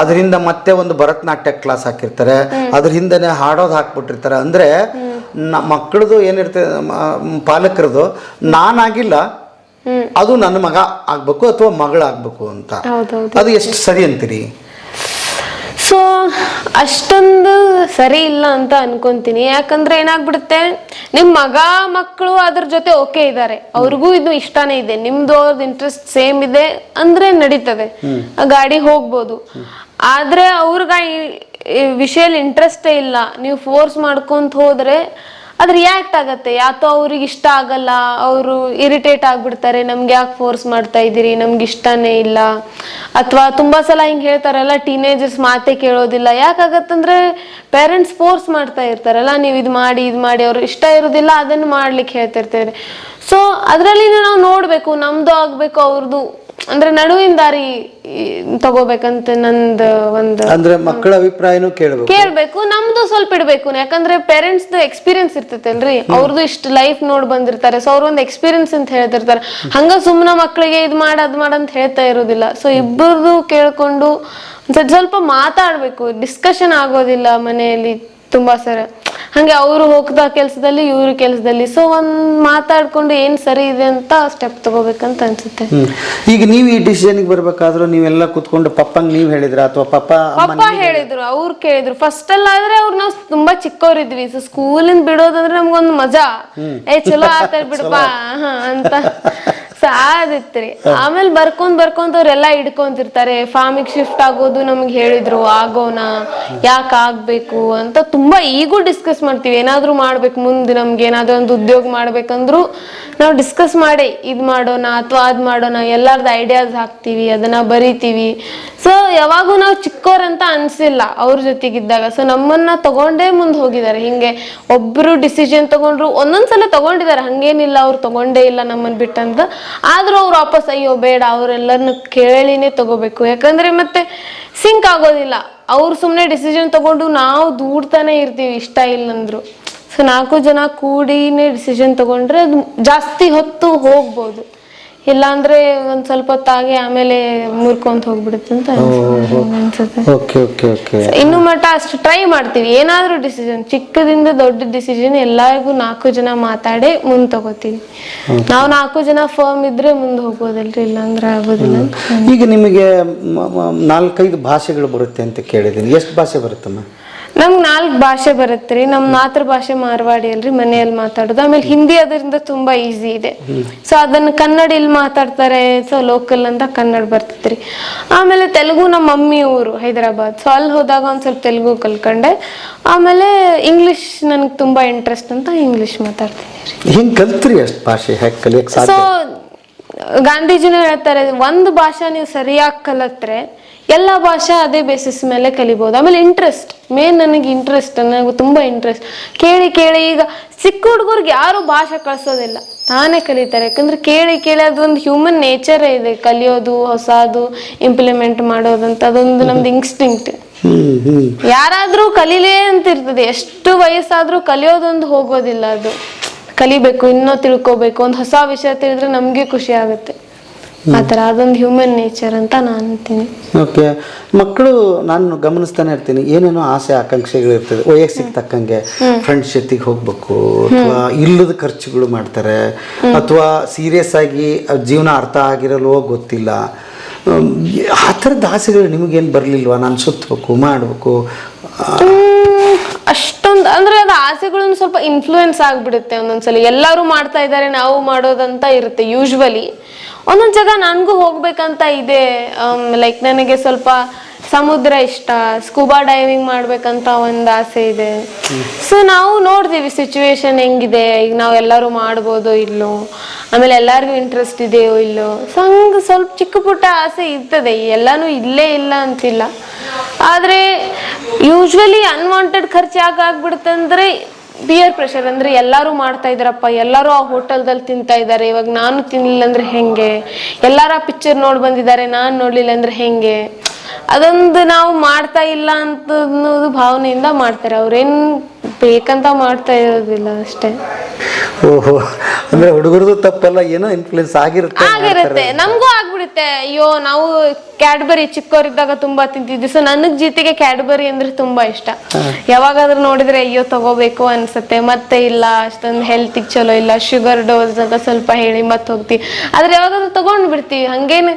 ಅದರಿಂದ ಮತ್ತೆ ಒಂದು ಭರತನಾಟ್ಯ ಕ್ಲಾಸ್ ಹಾಕಿರ್ತಾರೆ. ಅದ್ರ ಹಿಂದೆನೆ ಹಾಡೋದು ಹಾಕ್ಬಿಟ್ಟಿರ್ತಾರೆ. ಅಂದ್ರೆ ಮಕ್ಕಳದು ಏನಿರ್ತದೆ ಪಾಲಕರದು ನಾನಾಗಿಲ್ಲ. ಅದು ನನ್ನ ಮಗ ಆಗ್ಬೇಕು ಅಥವಾ ಮಗಳಾಗ್ಬೇಕು ಅಂತ. ಅದು ಎಷ್ಟು ಸರಿ ಅಂತೀರಿ? ಸೊ ಅಷ್ಟೊಂದು ಸರಿ ಇಲ್ಲ ಅಂತ ಅನ್ಕೊಂತೀನಿ. ಯಾಕಂದ್ರೆ ಏನಾಗ್ಬಿಡುತ್ತೆ ನಿಮ್ಮ ಮಗ ಮಕ್ಕಳು ಅದ್ರ ಜೊತೆ ಓಕೆ ಇದ್ದಾರೆ ಅವ್ರಿಗೂ ಇದು ಇಷ್ಟಾನೇ ಇದೆ. ನಿಮ್ದು ಅವ್ರದ್ದು ಇಂಟ್ರೆಸ್ಟ್ ಸೇಮ್ ಇದೆ ಅಂದ್ರೆ ನಡೀತದೆ. ಆ ಗಾಡಿ ಹೋಗ್ಬೋದು. ಆದ್ರೆ ಅವ್ರಿಗ ಈ ವಿಷಯಲ್ಲಿ ಇಂಟ್ರೆಸ್ಟೇ ಇಲ್ಲ. ನೀವು ಫೋರ್ಸ್ ಮಾಡ್ಕೊಂತ ಹೋದ್ರೆ ಅದು ರಿಯಾಕ್ಟ್ ಆಗತ್ತೆ. ಯಾತೋ ಅವ್ರಿಗೆ ಇಷ್ಟ ಆಗಲ್ಲ. ಅವರು ಇರಿಟೇಟ್ ಆಗ್ಬಿಡ್ತಾರೆ. ನಮ್ಗೆ ಯಾಕೆ ಫೋರ್ಸ್ ಮಾಡ್ತಾ ಇದ್ದೀರಿ? ನಮ್ಗೆ ಇಷ್ಟನೇ ಇಲ್ಲ. ಅಥವಾ ತುಂಬಾ ಸಲ ಹಿಂಗೆ ಹೇಳ್ತಾರಲ್ಲ ಟೀನೇಜರ್ಸ್ ಮಾತೇ ಕೇಳೋದಿಲ್ಲ. ಯಾಕಾಗತ್ತಂದ್ರೆ ಪೇರೆಂಟ್ಸ್ ಫೋರ್ಸ್ ಮಾಡ್ತಾ ಇರ್ತಾರಲ್ಲ. ನೀವು ಇದು ಮಾಡಿ ಇದು ಮಾಡಿ. ಅವ್ರು ಇಷ್ಟ ಇರೋದಿಲ್ಲ, ಅದನ್ನು ಮಾಡ್ಲಿಕ್ಕೆ ಹೇಳ್ತಿರ್ತಾರೆ ಸೊ ಅದರಲ್ಲಿ ನಾವು ನೋಡ್ಬೇಕು. ನಮ್ದು ಆಗಬೇಕು ಅವ್ರದ್ದು ಅಂದ್ರೆ ನಡುವಿನ ದಾರಿ ತಗೋಬೇಕಂತ ನಂದ ಒಂದು ಅಂದ್ರೆ ಮಕ್ಕಳ ಅಭಿಪ್ರಾಯನೂ ಕೇಳಬೇಕು. ಕೇಳ್ಬೇಕು ನಮ್ದು ಸ್ವಲ್ಪ ಇಡ್ಬೇಕು. ಯಾಕಂದ್ರೆ ಪೇರೆಂಟ್ಸ್ ಎಕ್ಸ್ಪೀರಿಯನ್ಸ್ ಇರ್ತೈತಲ್ರಿ. ಅವ್ರದ್ದು ಇಷ್ಟು ಲೈಫ್ ನೋಡ್ ಬಂದಿರ್ತಾರೆ. ಸೊ ಅವ್ರೊಂದು ಎಕ್ಸ್ಪೀರಿಯನ್ಸ್ ಅಂತ ಹೇಳ್ತಿರ್ತಾರೆ. ಹಂಗ ಸುಮ್ಮನೆ ಮಕ್ಕಳಿಗೆ ಇದ್ ಮಾಡ ಅದ್ ಮಾಡ ಅಂತ ಹೇಳ್ತಾ ಇರೋದಿಲ್ಲ. ಸೊ ಇಬ್ಬರದು ಕೇಳ್ಕೊಂಡು ಸ್ವಲ್ಪ ಮಾತಾಡಬೇಕು. ಮಾತಾಡ್ಬೇಕು ಡಿಸ್ಕಷನ್ ಆಗೋದಿಲ್ಲ ಮನೆಯಲ್ಲಿ. ತುಂಬಾ ಸರ. ಹಂಗೆ ಅವರು ಹೋಗ್ತಾ ಕೆಲಸದಲ್ಲಿ ಇವ್ರ ಕೆಲಸದಲ್ಲಿ. ಸೊ ಒಂದ್ ಮಾತಾಡ್ಕೊಂಡು ಏನ್ ಸರಿ ಇದೆ ಅಂತ ಸ್ಟೆಪ್ ತಗೋಬೇಕಂತ ಅನ್ಸುತ್ತೆ. ಈಗ ನೀವು ಈ ಡಿಸಿಷನ್ಗೆ ಬರ್ಬೇಕಾದ್ರೂ ನೀವೆಲ್ಲ ಕುತ್ಕೊಂಡು ಪಪ್ಪಂಗ್ ನೀವು ಹೇಳಿದ್ರ? ಅಥವಾ ಪಪ್ಪ ಪಪ್ಪ ಹೇಳಿದ್ರು ಅವ್ರು ಕೇಳಿದ್ರು. ಫಸ್ಟ್ ಅಲ್ಲ ಆದ್ರೆ ಅವ್ರು ನಾವು ತುಂಬಾ ಚಿಕ್ಕವರಿದ್ವಿ ಸೊ ಸ್ಕೂಲಿಂದ ಬಿಡೋದಂದ್ರೆ ನಮ್ಗೊಂದು ಮಜಾ. ಏ ಚಲೋ ಆತ ಬಿಡಪ್ಪ ಅಂತ. ಸಾದಿತ್ರಿ ಆಮೇಲೆ ಬರ್ಕೊಂಡ್ ಬರ್ಕೊಂಡ್ ಅವ್ರೆಲ್ಲ ಹಿಡ್ಕೊಂತಿರ್ತಾರೆ. ಫಾರ್ಮಿಗೆ ಶಿಫ್ಟ್ ಆಗೋದು ನಮ್ಗೆ ಹೇಳಿದ್ರು ಆಗೋಣ ಯಾಕೆ ಆಗ್ಬೇಕು ಅಂತ ತುಂಬಾ ಈಗೂ ಡಿಸ್ಕಸ್ ಮಾಡ್ತೀವಿ. ಏನಾದ್ರೂ ಮಾಡ್ಬೇಕು ಮುಂದೆ ನಮ್ಗೆ, ಏನಾದ್ರೂ ಒಂದು ಉದ್ಯೋಗ ಮಾಡ್ಬೇಕಂದ್ರು ನಾವು ಡಿಸ್ಕಸ್ ಮಾಡಿ. ಇದ್ ಮಾಡೋಣ ಅಥವಾ ಅದ್ ಮಾಡೋಣ ಎಲ್ಲಾರ್ದು ಐಡಿಯಾಸ್ ಹಾಕ್ತಿವಿ, ಅದನ್ನ ಬರಿತೀವಿ. ಸೊ ಯಾವಾಗೂ ನಾವು ಚಿಕ್ಕವ್ರಂತ ಅನ್ಸಿಲ್ಲ ಅವ್ರ ಜೊತೆಗಿದ್ದಾಗ. ಸೊ ನಮ್ಮನ್ನ ತಗೊಂಡೇ ಮುಂದೆ ಹೋಗಿದ್ದಾರೆ. ಹಿಂಗೆ ಒಬ್ರು ಡಿಸಿಷನ್ ತಗೊಂಡ್ರು, ಒಂದೊಂದ್ಸಲ ತಗೊಂಡಿದ್ದಾರೆ. ಹಂಗೇನಿಲ್ಲ, ಅವ್ರು ತಗೊಂಡೇ ಇಲ್ಲ ನಮ್ಮನ್ ಬಿಟ್ಟಂತ. ಆದ್ರೂ ಅವ್ರು ವಾಪಸ್ ಅಯ್ಯೋ ಬೇಡ, ಅವರೆಲ್ಲರನ್ನು ಕೇಳಿನೇ ತಗೋಬೇಕು. ಯಾಕಂದ್ರೆ ಮತ್ತೆ ಸಿಂಕ್ ಆಗೋದಿಲ್ಲ. ಅವ್ರು ಸುಮ್ಮನೆ ಡಿಸಿಷನ್ ತಗೊಂಡು ನಾವು ದೂಡ್ತಾನೆ ಇರ್ತೀವಿ, ಇಷ್ಟ ಇಲ್ಲಂದ್ರು. ಸೊ ನಾಲ್ಕು ಜನ ಕೂಡಿನೇ ಡಿಸಿಷನ್ ತಗೊಂಡ್ರೆ ಅದು ಜಾಸ್ತಿ ಹೊತ್ತು ಹೋಗ್ಬೋದು. ಇಲ್ಲಾಂದ್ರೆ ಒಂದ್ ಸ್ವಲ್ಪ ಹೊತ್ತಾಗಿ ಆಮೇಲೆ ಮುರ್ಕೊಂತ ಹೋಗ್ಬಿಡುತ್ತೆ ಅಂತ ಅನ್ಸುತ್ತೆ. ಅನ್ಸುತ್ತೆ. Okay okay okay. ಇನ್ನು ಮಟ್ಟ ಅಷ್ಟು ಟ್ರೈ ಮಾಡ್ತೀವಿ. ಏನಾದ್ರೂ ಡಿಸಿಷನ್ ಚಿಕ್ಕದಿಂದ ದೊಡ್ಡ ಡಿಸಿಷನ್ ಎಲ್ಲರಿಗೂ ನಾಲ್ಕು ಜನ ಮಾತಾಡಿ ಮುಂದ್ ತಗೋತೀವಿ. ನಾವು ನಾಲ್ಕು ಜನ ಫರ್ಮ್ ಇದ್ರೆ ಮುಂದೆ ಹೋಗೋದಲ್ರಿ ಇಲ್ಲಾಂದ್ರೆ ಆಗೋದಿಲ್ಲ ಈಗ ನಿಮಗೆ ಮ- ಮ- ನಾಲ್ಕೈದು ಭಾಷೆಗಳು ಬರುತ್ತೆ ಅಂತ ಕೇಳಿದೀನಿ ಎಷ್ಟು ಭಾಷೆ ಬರುತ್ತಮ್ಮ? ನಮ್ಗ್ ನಾಲ್ಕು ಭಾಷೆ ಬರುತ್ತೆ ನಮ್ ಮಾತೃ ಭಾಷೆ ಮಾರ್ವಾಡಿ ಅಲ್ರಿ ಮನೆಯಲ್ಲಿ ಮಾತಾಡೋದು. ಆಮೇಲೆ ಹಿಂದಿ ಅದರಿಂದ ತುಂಬಾ ಈಸಿ ಇದೆ. ಸೊ ಅದನ್ನ ಕನ್ನಡ ಇಲ್ಲಿ ಮಾತಾಡ್ತಾರೆ. ಸೊ ಲೋಕಲ್ ಅಂತ ಕನ್ನಡ ಬರ್ತೈತ್ರಿ ಆಮೇಲೆ ತೆಲುಗು ನಮ್ಮ ಮಮ್ಮಿ ಊರು ಹೈದರಾಬಾದ್. ಸೊ ಅಲ್ಲಿ ಹೋದಾಗ ಒಂದ್ ಸ್ವಲ್ಪ ತೆಲುಗು ಕಲ್ಕೊಂಡೆ. ಆಮೇಲೆ ಇಂಗ್ಲಿಷ್ ನನಗೆ ತುಂಬಾ ಇಂಟ್ರೆಸ್ಟ್ ಅಂತ ಇಂಗ್ಲಿಷ್ ಮಾತಾಡ್ತೀನಿ ರೀ. ಕಲ್ತ್ರಿ ಅಷ್ಟು ಭಾಷೆ ಹೇಗೆ ಕಲಿಯಕ್ಕೆ ಸೊ ಗಾಂಧೀಜಿನೂ ಹೇಳ್ತಾರೆ ಒಂದು ಭಾಷೆ ನೀವು ಸರಿಯಾಗಿ ಕಲತ್ರೆ ಎಲ್ಲ ಭಾಷೆ ಅದೇ ಬೇಸಿಸ್ ಮೇಲೆ ಕಲಿಬಹುದು ಆಮೇಲೆ ಇಂಟ್ರೆಸ್ಟ್ ಮೇನ್ ನನಗೆ ಇಂಟ್ರೆಸ್ಟ್ ನನಗೆ ತುಂಬಾ ಇಂಟ್ರೆಸ್ಟ್ ಕೇಳಿ ಕೇಳಿ ಈಗ ಚಿಕ್ಕ ಹುಡುಗರಿಗೆ ಯಾರು ಭಾಷೆ ಕಳಿಸೋದಿಲ್ಲ. ತಾನೇ ಕಲಿತಾರೆ. ಯಾಕಂದ್ರೆ ಕೇಳಿ ಕೇಳಿ ಅದೊಂದು ಹ್ಯೂಮನ್ ನೇಚರೇ ಇದೆ. ಕಲಿಯೋದು, ಹೊಸದು ಇಂಪ್ಲಿಮೆಂಟ್ ಮಾಡೋದಂತ ಅದೊಂದು ನಮ್ದು ಇನ್ಸ್ಟಿಂಕ್ಟ್ ಯಾರಾದ್ರೂ ಕಲೀಲೇ ಅಂತ ಇರ್ತದೆ ಎಷ್ಟು ವಯಸ್ಸಾದ್ರೂ ಕಲಿಯೋದೊಂದು ಹೋಗೋದಿಲ್ಲ ಅದು. ಕಲಿಬೇಕು, ಇನ್ನೂ ತಿಳ್ಕೊಬೇಕು. ಒಂದು ಹೊಸ ವಿಷಯ ತಿಳಿದ್ರೆ ನಮ್ಗೆ ಖುಷಿ ಆಗುತ್ತೆ. ಆತರ ಅದೊಂದು ಹ್ಯೂಮನ್ ನೇಚರ್ ಅಂತ ನಾನು ಅಂತೀನಿ. ಓಕೆ ಮಕ್ಕಳು ನಾನು ಗಮನಿಸ್ತಾನೆ ಇರ್ತೀನಿ. ಏನೇನೋ ಆಸೆ ಆಕಾಂಕ್ಷೆಗಳು ಇರ್ತದೆ. ವಯಸ್ಸಿಗೆ ತಕ್ಕಂಗೆ ಫ್ರೆಂಡ್ಸ್ ಜೊತೆಗೆ ಹೋಗ್ಬೇಕು ಅಥವಾ ಇಲ್ಲದ ಖರ್ಚುಗಳು ಮಾಡ್ತಾರೆ ಅಥವಾ ಸೀರಿಯಸ್ ಆಗಿ ಜೀವನ ಅರ್ಥ ಆಗಿರಲ್ವೋ ಗೊತ್ತಿಲ್ಲ. ಆ ಥರದ ಆಸೆಗಳು ನಿಮಗೇನು ಬರಲಿಲ್ವಾ? ನಾನು ಸುತ್ತಬೇಕು ಮಾಡಬೇಕು. ಅಷ್ಟೊಂದು ಅಂದ್ರೆ ಅದು ಆಸೆಗಳನ್ನ ಸ್ವಲ್ಪ ಇನ್ಫ್ಲೂಯೆನ್ಸ್ ಆಗ್ಬಿಡುತ್ತೆ ಒಂದೊಂದ್ಸಲ. ಎಲ್ಲರೂ ಮಾಡ್ತಾ ಇದ್ದಾರೆ ನಾವು ಮಾಡೋದಂತ ಇರುತ್ತೆ ಯೂಶ್ವಲಿ ಒಂದೊಂದ್ ಜಾಗ ನನಗೂ ಹೋಗ್ಬೇಕಂತ ಇದೆ. ಲೈಕ್ ನನಗೆ ಸ್ವಲ್ಪ ಸಮುದ್ರ ಇಷ್ಟ ಸ್ಕೂಬಾ ಡೈವಿಂಗ್ ಮಾಡ್ಬೇಕಂತ ಒಂದು ಆಸೆ ಇದೆ. ಸೊ ನಾವು ನೋಡ್ತೀವಿ ಸಿಚುವೇಶನ್ ಹೆಂಗಿದೆ, ಈಗ ನಾವು ಎಲ್ಲರೂ ಮಾಡ್ಬೋದು ಇಲ್ಲೋ, ಆಮೇಲೆ ಎಲ್ಲರಿಗೂ ಇಂಟ್ರೆಸ್ಟ್ ಇದೆಯೋ ಇಲ್ಲೋ. ಸೊ ಹಂಗೆ ಸ್ವಲ್ಪ ಚಿಕ್ಕ ಪುಟ್ಟ ಆಸೆ ಇರ್ತದೆ, ಎಲ್ಲನೂ ಇಲ್ಲೇ ಇಲ್ಲ ಅಂತಿಲ್ಲ. ಆದ್ರೆ ಯೂಶ್ವಲಿ ಅನ್ವಾಂಟೆಡ್ ಖರ್ಚು ಯಾಕೆ ಆಗ್ಬಿಡ್ತಂದ್ರೆ ಬಿಯರ್ ಪ್ರೆಷರ್ ಅಂದ್ರೆ ಎಲ್ಲರೂ ಮಾಡ್ತಾ ಇದಾರಪ್ಪ ಎಲ್ಲರೂ ಆ ಹೋಟೆಲ್ದಲ್ಲಿ ತಿಂತಾ ಇದ್ದಾರೆ, ಇವಾಗ ನಾನು ತಿನ್ಲಿಲ್ಲ ಅಂದ್ರೆ ಹೆಂಗೆ? ಎಲ್ಲಾರ ಪಿಕ್ಚರ್ ನೋಡ್ ಬಂದಿದ್ದಾರೆ, ನಾನು ನೋಡ್ಲಿಲ್ಲ ಅಂದ್ರೆ ಹೆಂಗೆ? ಅದೊಂದು ನಾವು ಮಾಡ್ತಾ ಇಲ್ಲ ಅಂತ ಅನ್ನೋದು ಭಾವನೆಯಿಂದ ಮಾಡ್ತಾರೆ. ಅವ್ರೇನ್ ಬೇಕಂತ ಮಾಡ್ತಾ ಇರೋದಿಲ್ಲ ಅಷ್ಟೇ. ಓಹೋ ಅಂದ್ರೆ ಹುಡುಗರದು ತಪ್ಪಲ್ಲ ಏನೋ ಇನ್ಫ್ಲೂಯೆನ್ಸ್ ಆಗಿರುತ್ತೆ ಆಗಿರುತ್ತೆ ನಮಗೂ ಆಗ್ಬಿಡುತ್ತೆ. ಅಯ್ಯೋ ನಾವು ಕ್ಯಾಡ್ಬರಿ ಚಿಕ್ಕವರಿದ್ದಾಗ ತುಂಬಾ ತಿಂತಿದ್ವಿ. ಸೊ ನನಗ್ ಜೀತಿಗೆ ಕ್ಯಾಡ್ಬರಿ ಅಂದ್ರೆ ತುಂಬಾ ಇಷ್ಟ. ಯಾವಾಗಾದ್ರೂ ನೋಡಿದ್ರೆ ಅಯ್ಯೋ ತಗೋಬೇಕು ಅನ್ಸುತ್ತೆ. ಮತ್ತೆ ಇಲ್ಲ ಅಷ್ಟೊಂದು ಹೆಲ್ತಿಗೆ ಚಲೋ ಇಲ್ಲ ಶುಗರ್ ಡೋಸ್ ಅಂತ ಸ್ವಲ್ಪ ಹೇಳಿ ಮತ್ತೆ ಹೋಗ್ತಿವಿ ಆದ್ರೆ ಯಾವಾಗಾದ್ರೂ ತಗೊಂಡ್ ಬಿಡ್ತೀವಿ ಹಂಗೇನು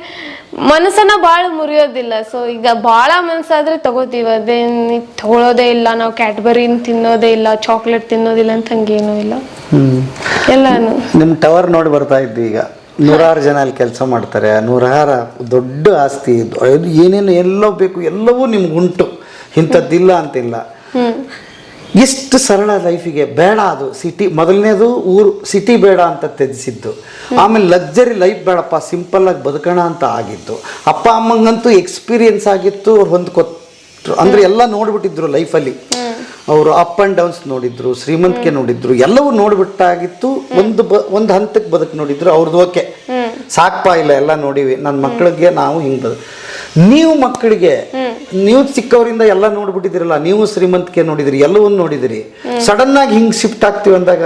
ಮನಸ್ಸನ್ನ ಬಾಳ ಮುರಿಯೋದಿಲ್ಲ. ಸೊ ಈಗ ಬಾಳ ಮನ್ಸಾದ್ರೆ ತಗೋತೀವಿ. ಅದೇನ್ ತಗೊಳೋದೇ ಇಲ್ಲ. ನಾವು ಕ್ಯಾಡ್ಬರಿನ್ ತಿನ್ನೋದೇ ಇಲ್ಲ ಚಾಕ್ಲೇಟ್ ತಿನ್ನೋದಿಲ್ಲ ಅಂತ ಹಂಗೇನೂ ಇಲ್ಲ. ಎಲ್ಲಾನು. ನಿಮ್ಮ ಟವರ್ ನೋಡಿ ಬರ್ತಾ ಇದ್ವಿ ಈಗ. ನೂರಾರು ಜನ ಅಲ್ಲಿ ಕೆಲಸ ಮಾಡ್ತಾರೆ. ನೂರಾರು ದೊಡ್ಡ ಆಸ್ತಿ ಏನೇನು ಎಲ್ಲೋ ಬೇಕು ಎಲ್ಲವೂ ನಿಮ್ಗೆ ಉಂಟು. ಇಂಥದ್ದಿಲ್ಲ ಅಂತಿಲ್ಲ. ಎಷ್ಟು ಸರಳ ಲೈಫಿಗೆ ಬೇಡ ಅದು. ಸಿಟಿ ಮೊದಲನೇದು ಊರು ಸಿಟಿ ಬೇಡ ಅಂತ ತ್ಯಜಿಸಿದ್ದು. ಆಮೇಲೆ ಲಕ್ಸರಿ ಲೈಫ್ ಬೇಡಪ್ಪ ಸಿಂಪಲ್ ಆಗಿ ಬದುಕೋಣ ಅಂತ ಆಗಿತ್ತು ಅಪ್ಪ ಅಮ್ಮಂಗಂತೂ ಎಕ್ಸ್ಪೀರಿಯನ್ಸ್ ಆಗಿತ್ತು ಅವ್ರು ಹೊಂದ್ಕೊಟ್ರು. ಅಂದ್ರೆ ಎಲ್ಲ ನೋಡ್ಬಿಟ್ಟಿದ್ರು ಲೈಫಲ್ಲಿ ಅವರು ಅಪ್ ಆ್ಯಂಡ್ ಡೌನ್ಸ್ ನೋಡಿದ್ರು ಶ್ರೀಮಂತಿಕೆ ನೋಡಿದ್ರು ಎಲ್ಲವೂ ನೋಡ್ಬಿಟ್ಟಾಗಿತ್ತು. ಒಂದು ಬ ಒಂದು ಹಂತಕ್ಕೆ ಬದುಕು ನೋಡಿದ್ರು ಅವ್ರದ್ದು ಓಕೆ. ಸಾಕಪ್ಪ ಇಲ್ಲ ಎಲ್ಲ ನೋಡಿವಿ. ನನ್ನ ಮಕ್ಕಳಿಗೆ ನಾವು ಹಿಂಗೆ ಬದು ನೀವು ಮಕ್ಕಳಿಗೆ ನೀವು ಚಿಕ್ಕವರಿಂದ ಎಲ್ಲ ನೋಡ್ಬಿಟ್ಟಿದಿರಲ್ಲ ನೀವು ಶ್ರೀಮಂತಿಕೆ ನೋಡಿದಿರಿ ಎಲ್ಲವನ್ನೂ ನೋಡಿದಿರಿ. ಸಡನ್ ಆಗಿ ಹಿಂಗೆ ಶಿಫ್ಟ್ ಆಗ್ತೀವಿ ಅಂದಾಗ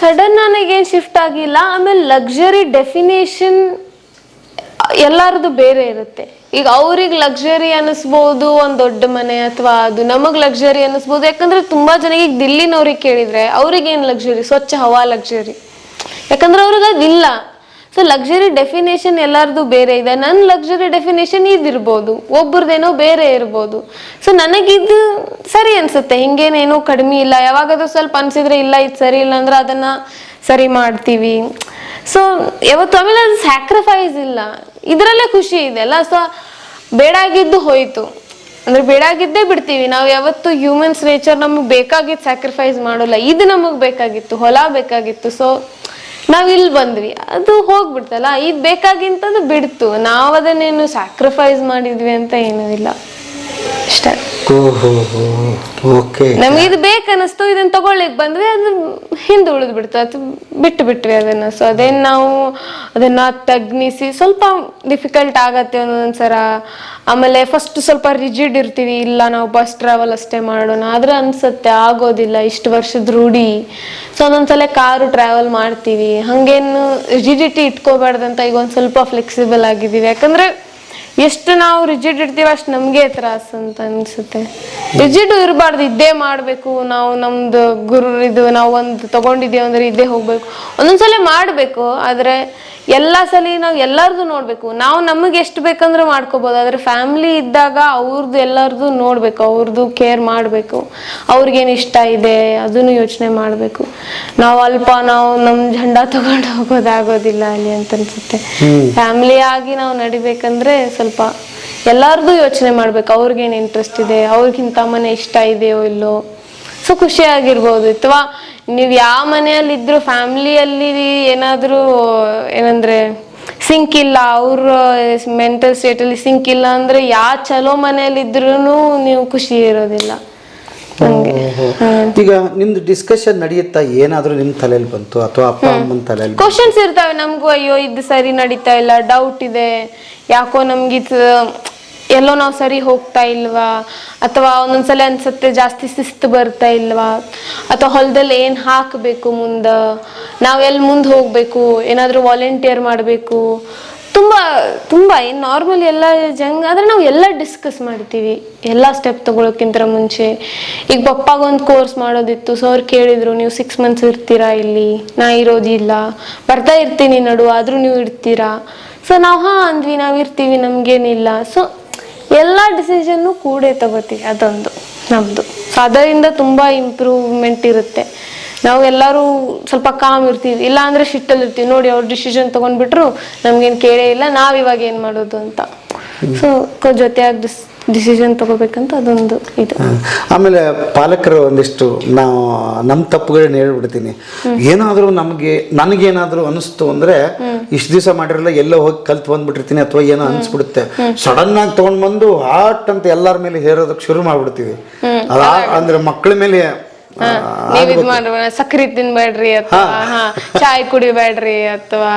ಸಡನ್ ನನಗೇನು ಶಿಫ್ಟ್ ಆಗಿಲ್ಲ ಆಮೇಲೆ ಲಕ್ಸುರಿ ಡೆಫಿನೇಷನ್ ಎಲ್ಲರದು ಬೇರೆ ಇರುತ್ತೆ. ಈಗ ಅವ್ರಿಗೆ ಲಕ್ಸುರಿ ಅನಿಸ್ಬೋದು ಒಂದು ದೊಡ್ಡ ಮನೆ ಅಥವಾ ಅದು ನಮಗ್ ಲಕ್ಸುರಿ ಅನಿಸ್ಬೋದು ಯಾಕಂದ್ರೆ ತುಂಬಾ ಜನಕ್ಕೆ ಈಗ ದಿಲ್ಲಿನವ್ರಿಗೆ ಕೇಳಿದ್ರೆ ಅವ್ರಿಗೆ ಏನ್ ಲಕ್ಸುರಿ ಸ್ವಚ್ಛ, ಹವಾ ಲಕ್ಸುರಿ ಯಾಕಂದ್ರೆ ಅವ್ರಿಗೆ ಅದಿಲ್ಲ. ಸೊ ಲಕ್ಸುರಿ ಡೆಫಿನೇಷನ್ ಎಲ್ಲರದು ಬೇರೆ ಇದೆ. ನನ್ನ ಲಕ್ಸುರಿ ಡೆಫಿನೇಷನ್ ಇದಿರ್ಬೋದು. ಒಬ್ಬರದೇನೋ ಬೇರೆ ಇರ್ಬೋದು. ಸೊ ನನಗಿದು ಸರಿ ಅನ್ಸುತ್ತೆ. ಹಿಂಗೇನೇನೋ ಕಡಿಮೆ ಇಲ್ಲ. ಯಾವಾಗಾದ್ರೂ ಸ್ವಲ್ಪ ಅನ್ಸಿದ್ರೆ ಇಲ್ಲ, ಇದು ಸರಿ ಇಲ್ಲ ಅಂದ್ರೆ ಅದನ್ನ ಸರಿ ಮಾಡ್ತೀವಿ. ಸೊ ಯಾವತ್ತು, ಆಮೇಲೆ ಅದು ಸ್ಯಾಕ್ರಿಫೈಸ್ ಇಲ್ಲ. ಇದರಲ್ಲೇ ಖುಷಿ ಇದೆ. ಅಲ್ಲ ಸೊ ಬೇಡಾಗಿದ್ದು ಹೋಯಿತು. ಅಂದ್ರೆ ಬೇಡಾಗಿದ್ದೇ ಬಿಡ್ತೀವಿ. ನಾವು ಯಾವತ್ತು ಹ್ಯೂಮನ್ಸ್ ನೇಚರ್ ನಮಗೆ ಬೇಕಾಗಿದ್ದು ಸ್ಯಾಕ್ರಿಫೈಸ್ ಮಾಡೋಲ್ಲ. ಇದು ನಮಗೆ ಬೇಕಾಗಿತ್ತು. ಹೊಲ ಬೇಕಾಗಿತ್ತು. ಸೊ ನಾವ್ ಇಲ್ಲಿ ಬಂದ್ವಿ. ಅದು ಹೋಗ್ಬಿಡ್ತಲ್ಲ. ಇದು ಬೇಕಾಗಿಂತದ್ದು ಬಿಡ್ತು. ನಾವು ಅದನ್ನೇನು ಸ್ಯಾಕ್ರಿಫೈಸ್ ಮಾಡಿದ್ವಿ ಅಂತ ಏನೂ ಇಲ್ಲ. ಓಕೆ. ನಮ್ಗೆ ಇದು ಬೇಕನ್ನಿಸ್ತು ಇದನ್ನ ತಗೊಳ್ಳಿಕ್ ಬಂದ್ವಿ ಅದು ಹಿಂದೆ ಉಳಿದು ಬಿಡ್ತು ಅದು ಬಿಟ್ಟು ಬಿಟ್ವಿ ಅದನ್ನ. ಸೊ ಅದೇನ್ ನಾವು ಅದನ್ನ ತಗ್ನಿಸಿ ಸ್ವಲ್ಪ ಡಿಫಿಕಲ್ಟ್ ಆಗತ್ತೆ ಒಂದೊಂದ್ಸರ ಆಮೇಲೆ ಫಸ್ಟ್ ಸ್ವಲ್ಪ ರಿಜಿಡ್ ಇರ್ತೀವಿ ಇಲ್ಲ ನಾವು ಬಸ್ ಟ್ರಾವೆಲ್ ಅಷ್ಟೇ ಮಾಡೋಣ. ಆದ್ರೆ ಅನ್ಸತ್ತೆ ಆಗೋದಿಲ್ಲ ಇಷ್ಟು ವರ್ಷದ ರೂಢಿ. ಸೊ ಒಂದೊಂದ್ಸಲ ಕಾರು ಟ್ರಾವೆಲ್ ಮಾಡ್ತೀವಿ. ಹಂಗೇನು ರಿಜಿಡಿಟಿ ಇಟ್ಕೋಬಾರ್ದಂತ ಈಗ ಒಂದ್ ಸ್ವಲ್ಪ ಫ್ಲೆಕ್ಸಿಬಲ್ ಆಗಿದ್ದೀವಿ. ಯಾಕಂದ್ರೆ ಎಷ್ಟು ನಾವು ರಿಜಿಡ್ ಇರ್ತೀವಿ ಅಷ್ಟು ನಮಗೆ ತ್ರಾಸ ಅಂತ ಅನ್ಸುತ್ತೆ. ರಿಜಿಡ್ ಇರಬಾರ್ದು ಇದ್ದೇ ಮಾಡಬೇಕು. ನಾವು ನಮ್ದು ಗುರು ಇದು ನಾವು ಒಂದು ತಗೊಂಡಿದ್ದೀವಿ ಅಂದ್ರೆ ಇದ್ದೇ ಹೋಗ್ಬೇಕು. ಒಂದೊಂದ್ಸಲ ಮಾಡಬೇಕು ಆದ್ರೆ ಎಲ್ಲಾ ಸಲ ನಾವು ಎಲ್ಲರದು ನೋಡ್ಬೇಕು. ನಾವು ನಮಗೆ ಎಷ್ಟು ಬೇಕಂದ್ರೆ ಮಾಡ್ಕೋಬಹುದು ಆದ್ರೆ ಫ್ಯಾಮಿಲಿ ಇದ್ದಾಗ ಅವ್ರದ್ದು ಎಲ್ಲರದು ನೋಡ್ಬೇಕು ಅವ್ರದ್ದು ಕೇರ್ ಮಾಡಬೇಕು. ಅವ್ರಿಗೇನು ಇಷ್ಟ ಇದೆ ಅದನ್ನು ಯೋಚನೆ ಮಾಡಬೇಕು. ನಾವು ಅಲ್ಪ ನಾವು ನಮ್ಮ ಜಂಡ ತಗೊಂಡು ಹೋಗೋದಾಗೋದಿಲ್ಲ ಅಲ್ಲಿ ಅಂತ ಅನ್ಸುತ್ತೆ. ಫ್ಯಾಮಿಲಿ ಆಗಿ ನಾವು ನಡಿಬೇಕಂದ್ರೆ ಸ್ವಲ್ಪ ಎಲ್ಲಾರ್ದು ಯೋಚನೆ ಮಾಡ್ಬೇಕು. ಅವ್ರಿಗೇನು ಇಂಟ್ರೆಸ್ಟ್ ಇದೆ? ಅವ್ರಿಗಿಂತ ಮನೆ ಇಷ್ಟ ಇದೆಯೋ ಇಲ್ಲೋ? ಸೊ ಖುಷಿಯಾಗಿರ್ಬೋದು. ಅಥವಾ ನೀವು ಯಾವ ಮನೆಯಲ್ಲಿ ಇದ್ರು ಫ್ಯಾಮಿಲಿಯಲ್ಲಿ ಏನಾದರೂ, ಏನಂದ್ರೆ ಸಿಂಕ್ ಇಲ್ಲ, ಅವ್ರ ಮೆಂಟಲ್ ಸ್ಟೇಟಲ್ಲಿ ಸಿಂಕ್ ಇಲ್ಲ ಅಂದ್ರೆ ಯಾವ ಚಲೋ ಮನೆಯಲ್ಲಿ ಇದ್ರೂ ನೀವು ಖುಷಿ ಇರೋದಿಲ್ಲ. ಹಂಗೆ ಈಗ ನಿಮ್ದು ಡಿಸ್ಕಷನ್ ನಡೆಯುತ್ತಾ? ಏನಾದ್ರೂ ನಿಮ್ಮ ತಲೆಯಲ್ಲಿ ಬಂತು ಅಥವಾ ಅಪ್ಪ ಅಮ್ಮನ ತಲೆಯಲ್ಲಿ ಕ್ವಶನ್ಸ್ ಇರ್ತಾವೆ ನಮಗೂ ಅಯ್ಯೋ ಇದು ಸರಿ ನಡೀತಾ ಇಲ್ಲ ಡೌಟ್ ಇದೆ. ಯಾಕೋ ನಮ್ಗೆ ಇದು ಎಲ್ಲೋ ನಾವು ಸರಿ ಹೋಗ್ತಾ ಇಲ್ವಾ? ಅಥವಾ ಒಂದೊಂದ್ಸಲ ಅನ್ಸುತ್ತೆ ಜಾಸ್ತಿ ಶಿಸ್ತು ಬರ್ತಾ ಇಲ್ವಾ? ಅಥವಾ ಹೊಲದಲ್ಲಿ ಏನ್ ಹಾಕಬೇಕು ಮುಂದೆ? ನಾವು ಎಲ್ಲಿ ಮುಂದೆ ಹೋಗಬೇಕು? ಏನಾದರೂ ವಾಲಂಟಿಯರ್ ಮಾಡಬೇಕು? ತುಂಬ ತುಂಬ ಏನು ನಾರ್ಮಲ್ ಎಲ್ಲ ಜಂಗ್ ಆದರೆ ನಾವು ಎಲ್ಲ ಡಿಸ್ಕಸ್ ಮಾಡ್ತೀವಿ. ಎಲ್ಲ ಸ್ಟೆಪ್ ತೊಗೊಳಕ್ಕಿಂತ ಮುಂಚೆ. ಈಗ ಪಪ್ಪಾಗ ಒಂದು ಕೋರ್ಸ್ ಮಾಡೋದಿತ್ತು ಸೊ ಅವ್ರು ಕೇಳಿದ್ರು, ನೀವು ಸಿಕ್ಸ್ ಮಂತ್ಸ್ ಇರ್ತೀರಾ ಇಲ್ಲಿ? ನಾ ಇರೋದಿಲ್ಲ ಬರ್ತಾ ಇರ್ತೀನಿ ನಡು, ಆದರೂ ನೀವು ಇರ್ತೀರಾ? ಸೊ ನಾವು, ಹಾಂ, ಅಂದ್ವಿ, ನಾವು ಇರ್ತೀವಿ, ನಮಗೇನಿಲ್ಲ. ಸೊ ಎಲ್ಲ ಡಿಸಿಷನ್ನು ಕೂಡೇ ತಗೋತೀವಿ, ಅದೊಂದು ನಮ್ಮದು ಸೊ ಅದರಿಂದ ತುಂಬ ಇಂಪ್ರೂವ್ಮೆಂಟ್ ಇರುತ್ತೆ. ನಾವು ಎಲ್ಲರೂ ಸ್ವಲ್ಪ ಕಾಮ್ ಇರ್ತೀವಿ. ಇಲ್ಲ ಅಂದ್ರೆ ಶಿಟ್ಟಲ್ಲಿ ಇರ್ತೀವಿ. ನೋಡಿ ಅವ್ರ ಡಿಸಿಷನ್ ತಗೊಂಡ್ಬಿಟ್ರು ನಮ್ಗೇನು ಕೇಳೇ ಇಲ್ಲ. ನಾವ್ ಇವಾಗ ಏನ್ ಮಾಡೋದು ಅಂತ. ಸೊ ಜೊತೆಯಾಗಿ ಡಿಸ್ ಡಿಸಿಷನ್ ತಗೋಬೇಕಂತ ಅದೊಂದು ಇದು. ಆಮೇಲೆ ಪಾಲಕರು ಒಂದಿಷ್ಟು ನಾವು ನಮ್ಮ ತಪ್ಪುಗಳನ್ನ ಹೇಳ್ಬಿಡ್ತೀನಿ. ಏನಾದರೂ ನಮಗೆ ನನಗೇನಾದರೂ ಅನಿಸ್ತು ಅಂದ್ರೆ ಇಷ್ಟು ದಿವಸ ಮಾಡಿರಲ್ಲ ಎಲ್ಲೋ ಹೋಗಿ ಕಲ್ತು ಬಂದ್ಬಿಟ್ಟಿರ್ತೀನಿ ಅಥವಾ ಏನೋ ಅನಿಸ್ಬಿಡುತ್ತೆ. ಸಡನ್ ಆಗಿ ತಗೊಂಡ್ ಬಂದು ಹಾಟ್ ಅಂತ ಎಲ್ಲರ ಮೇಲೆ ಹೇರೋದಕ್ಕೆ ಶುರು ಮಾಡ್ಬಿಡ್ತೀವಿ. ಅದ ಅಂದ್ರೆ ಮಕ್ಕಳ ಮೇಲೆ ನೀವ್ ಇದ್ ಮಾಡ್ಬೇಡ ಸಕ್ರಿ ತಿನ್ಬೇಡ್ರಿ ಅಥವಾ ಹಾ. ಚಾಯ್ ಕುಡಿಬೇಡ್ರಿ ಅಥವಾ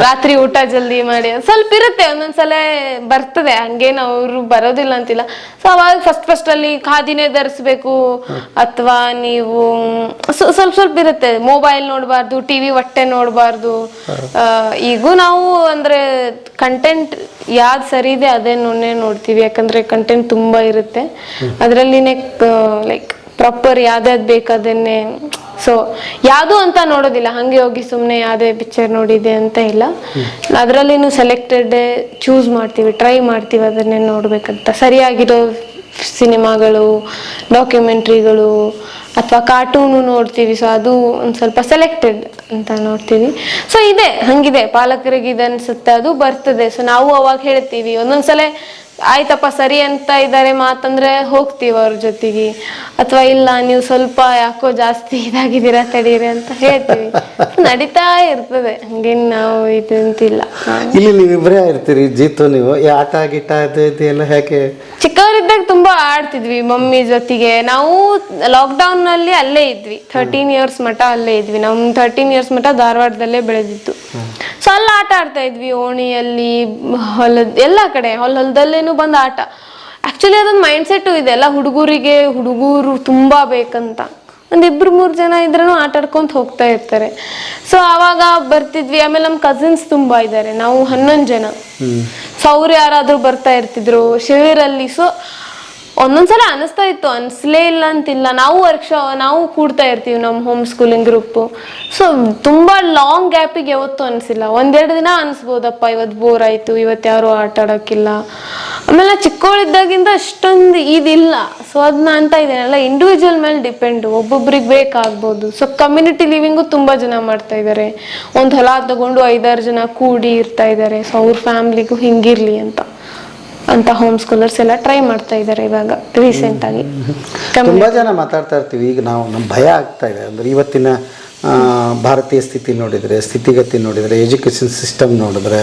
ರಾತ್ರಿ ಊಟ ಜಲ್ದಿ ಮಾಡಿ ಸ್ವಲ್ಪ ಇರುತ್ತೆ ಒಂದೊಂದ್ಸಲ ಬರ್ತದೆ ಹಂಗೇನು ಅವ್ರು ಬರೋದಿಲ್ಲ ಅಂತಿಲ್ಲ. ಸೊ ಅವಾಗ ಫಸ್ಟ್ ಫಸ್ಟ್ ಅಲ್ಲಿ ಖಾದಿನೇ ಧರಿಸ್ಬೇಕು ಅಥವಾ ನೀವು ಸ್ವ- ಸ್ವಲ್ಪ ಸ್ವಲ್ಪ ಇರುತ್ತೆ ಮೊಬೈಲ್ ನೋಡಬಾರ್ದು ಟಿವಿ ಹೊಟ್ಟೆ ನೋಡಬಾರ್ದು. ಈಗೂ ನಾವು ಅಂದ್ರೆ ಕಂಟೆಂಟ್ ಯಾವ್ದು ಸರಿ ಇದೆ ಅದೇ ನೋಡ್ತೀವಿ ಯಾಕಂದ್ರೆ ಕಂಟೆಂಟ್ ತುಂಬಾ ಇರುತ್ತೆ. ಅದರಲ್ಲಿನೇ ಲೈಕ್ ಪ್ರಾಪರ್ ಯಾವ್ದಾದ್ ಅದನ್ನೇ. ಸೊ ಯಾವುದು ಅಂತ ನೋಡೋದಿಲ್ಲ. ಹಂಗೆ ಹೋಗಿ ಸುಮ್ಮನೆ ಯಾವುದೇ ಪಿಕ್ಚರ್ ನೋಡಿದೆ ಅಂತ ಇಲ್ಲ. ಅದರಲ್ಲಿನೂ ಸೆಲೆಕ್ಟೆಡ್ ಚೂಸ್ ಮಾಡ್ತೀವಿ ಟ್ರೈ ಮಾಡ್ತೀವಿ ಅದನ್ನೇ ನೋಡಬೇಕಂತ. ಸರಿಯಾಗಿರೋ ಸಿನಿಮಾಗಳು ಡಾಕ್ಯುಮೆಂಟ್ರಿಗಳು ಅಥವಾ ಕಾರ್ಟೂನು ನೋಡ್ತೀವಿ. ಸೊ ಅದು ಒಂದು ಸ್ವಲ್ಪ ಸೆಲೆಕ್ಟೆಡ್ ಅಂತ ನೋಡ್ತೀವಿ. ಸೊ ಇದೆ, ಹಂಗಿದೆ. ಪಾಲಕರಿಗೆ ಇದು ಅನ್ಸುತ್ತೆ, ಅದು ಬರ್ತದೆ. ಸೊ ನಾವು ಅವಾಗ ಹೇಳ್ತೀವಿ. ಒಂದೊಂದ್ಸಲ ಆಯ್ತಪ್ಪ ಸರಿ ಅಂತ ಇದ್ದಾರೆ ಮಾತಂದ್ರೆ ಹೋಗ್ತೀವಿ ಅವ್ರ ಜೊತೆಗೆ. ಅಥವಾ ಇಲ್ಲ ನೀವು ಸ್ವಲ್ಪ ಯಾಕೋ ಜಾಸ್ತಿ ಇದಾಗಿದ್ದೀರಾ ತಡೀರಿ ಅಂತ ಹೇಳ್ತೀವಿ. ನಡೀತಾ ಇರ್ತದೆ ಹಂಗೇನ್ ನಾವು ಇದಂತಿಲ್ಲ. ಇಲ್ಲಿ ನೀವಿಬ್ಬರೇ ಇರ್ತೀರಿ ಜೀತು ನೀವು. ಈ ಆಟ ಗೀಟ ಅದು ಇದು ಎಲ್ಲ ಹೇಗೆ? ಚಿಕ್ಕವರಿದ್ದಾಗ ತುಂಬಾ ಆಡ್ತಿದ್ವಿ ಮಮ್ಮಿ ಜೊತೆಗೆ. ನಾವು ಲಾಕ್ಡೌನ್ನಲ್ಲಿ ಅಲ್ಲೇ ಇದ್ವಿ. ಥರ್ಟೀನ್ ಇಯರ್ಸ್ ಮಠ ಅಲ್ಲೇ ಇದ್ವಿ. ನಮ್ ಥರ್ಟೀನ್ ಇಯರ್ಸ್ ಮಠ ಧಾರವಾಡದಲ್ಲೇ ಬೆಳೆದಿತ್ತು. ಸೊ ಅಲ್ಲಿ ಆಟ ಆಡ್ತಾ ಇದ್ವಿ ಓಣಿಯಲ್ಲಿ ಹೊಲದ ಎಲ್ಲ ಕಡೆ. ಹೊಲ ಹೊಲದಲ್ಲೇನು ಬಂದು ಆಟ. ಆಕ್ಚುಲಿ ಅದೊಂದು ಮೈಂಡ್ ಸೆಟ್ ಇದೆ. ಎಲ್ಲ ಹುಡುಗರಿಗೆ ಹುಡುಗರು ತುಂಬಾ ಬೇಕಂತ. ಒಂದು ಇಬ್ರು ಮೂರು ಜನ ಇದ್ರೂ ಆಟ ಆಡ್ಕೊಂತ ಹೋಗ್ತಾ ಇರ್ತಾರೆ. ಸೊ ಆವಾಗ ಬರ್ತಿದ್ವಿ. ಆಮೇಲೆ ನಮ್ಮ ಕಸಿನ್ಸ್ ತುಂಬಾ ಇದ್ದಾರೆ ನಾವು ಹನ್ನೊಂದು ಜನ. ಸೊ ಅವ್ರು ಯಾರಾದರೂ ಬರ್ತಾ ಇರ್ತಿದ್ರು. ಶಿವಿರಲ್ಲಿ. ಸೊ ಒಂದೊಂದ್ಸಲ ಅನಿಸ್ತಾ ಇತ್ತು, ಅನಿಸ್ಲೇ ಇಲ್ಲ ಅಂತಿಲ್ಲ. ನಾವು ವರ್ಕ್ಶಾ ನಾವು ಕೂಡ್ತಾ ಇರ್ತೀವಿ ನಮ್ಮ ಹೋಮ್ ಸ್ಕೂಲಿಂಗ್ ಗ್ರೂಪ್ ಸೊ ತುಂಬ ಲಾಂಗ್ ಗ್ಯಾಪಿಗೆ ಯಾವತ್ತೂ ಅನಿಸಿಲ್ಲ. ಒಂದೆರಡು ದಿನ ಅನಿಸ್ಬೋದಪ್ಪ ಇವತ್ತು ಬೋರ್ ಆಯಿತು ಇವತ್ತು ಯಾರು ಆಟ ಆಡೋಕ್ಕಿಲ್ಲ. ಆಮೇಲೆ ಚಿಕ್ಕವಳಿದ್ದಾಗಿಂದ ಅಷ್ಟೊಂದು ಇದಿಲ್ಲ. ಸೊ ಅದನ್ನ ಅಂತ ಇದೇನಲ್ಲ ಇಂಡಿವಿಜುವಲ್ ಮೇಲೆ ಡಿಪೆಂಡು ಒಬ್ಬೊಬ್ರಿಗೆ ಬೇಕಾಗ್ಬೋದು. ಸೊ ಕಮ್ಯುನಿಟಿ ಲಿವಿಂಗು ತುಂಬ ಜನ ಮಾಡ್ತಾ ಇದ್ದಾರೆ ಒಂದು ಹೊಲ ತಗೊಂಡು ಐದಾರು ಜನ ಕೂಡಿ ಇರ್ತಾ ಇದ್ದಾರೆ ಸೊ ಅವ್ರ ಫ್ಯಾಮ್ಲಿಗೂ ಹಿಂಗಿರಲಿ ಅಂತ. ಅಂತ ಹೋಮ್ ಸ್ಕೂಲರ್ಸ್ ಎಲ್ಲ ಟ್ರೈ ಮಾಡ್ತಾ ಇದ್ದಾರೆ ಇವಾಗ ರೀಸೆಂಟ್ ಆಗಿ. ತುಂಬಾ ಜನ ಮಾತಾಡ್ತಾ ಇರ್ತೀವಿ. ಈಗ ನಾವು ಭಯ ಆಗ್ತಾ ಇದೆ. ಅಂದ್ರೆ ಇವತ್ತಿನ ಭಾರತೀಯ ಸ್ಥಿತಿ ನೋಡಿದ್ರೆ ಸ್ಥಿತಿಗತಿ ನೋಡಿದ್ರೆ ಎಜುಕೇಷನ್ ಸಿಸ್ಟಮ್ ನೋಡಿದ್ರೆ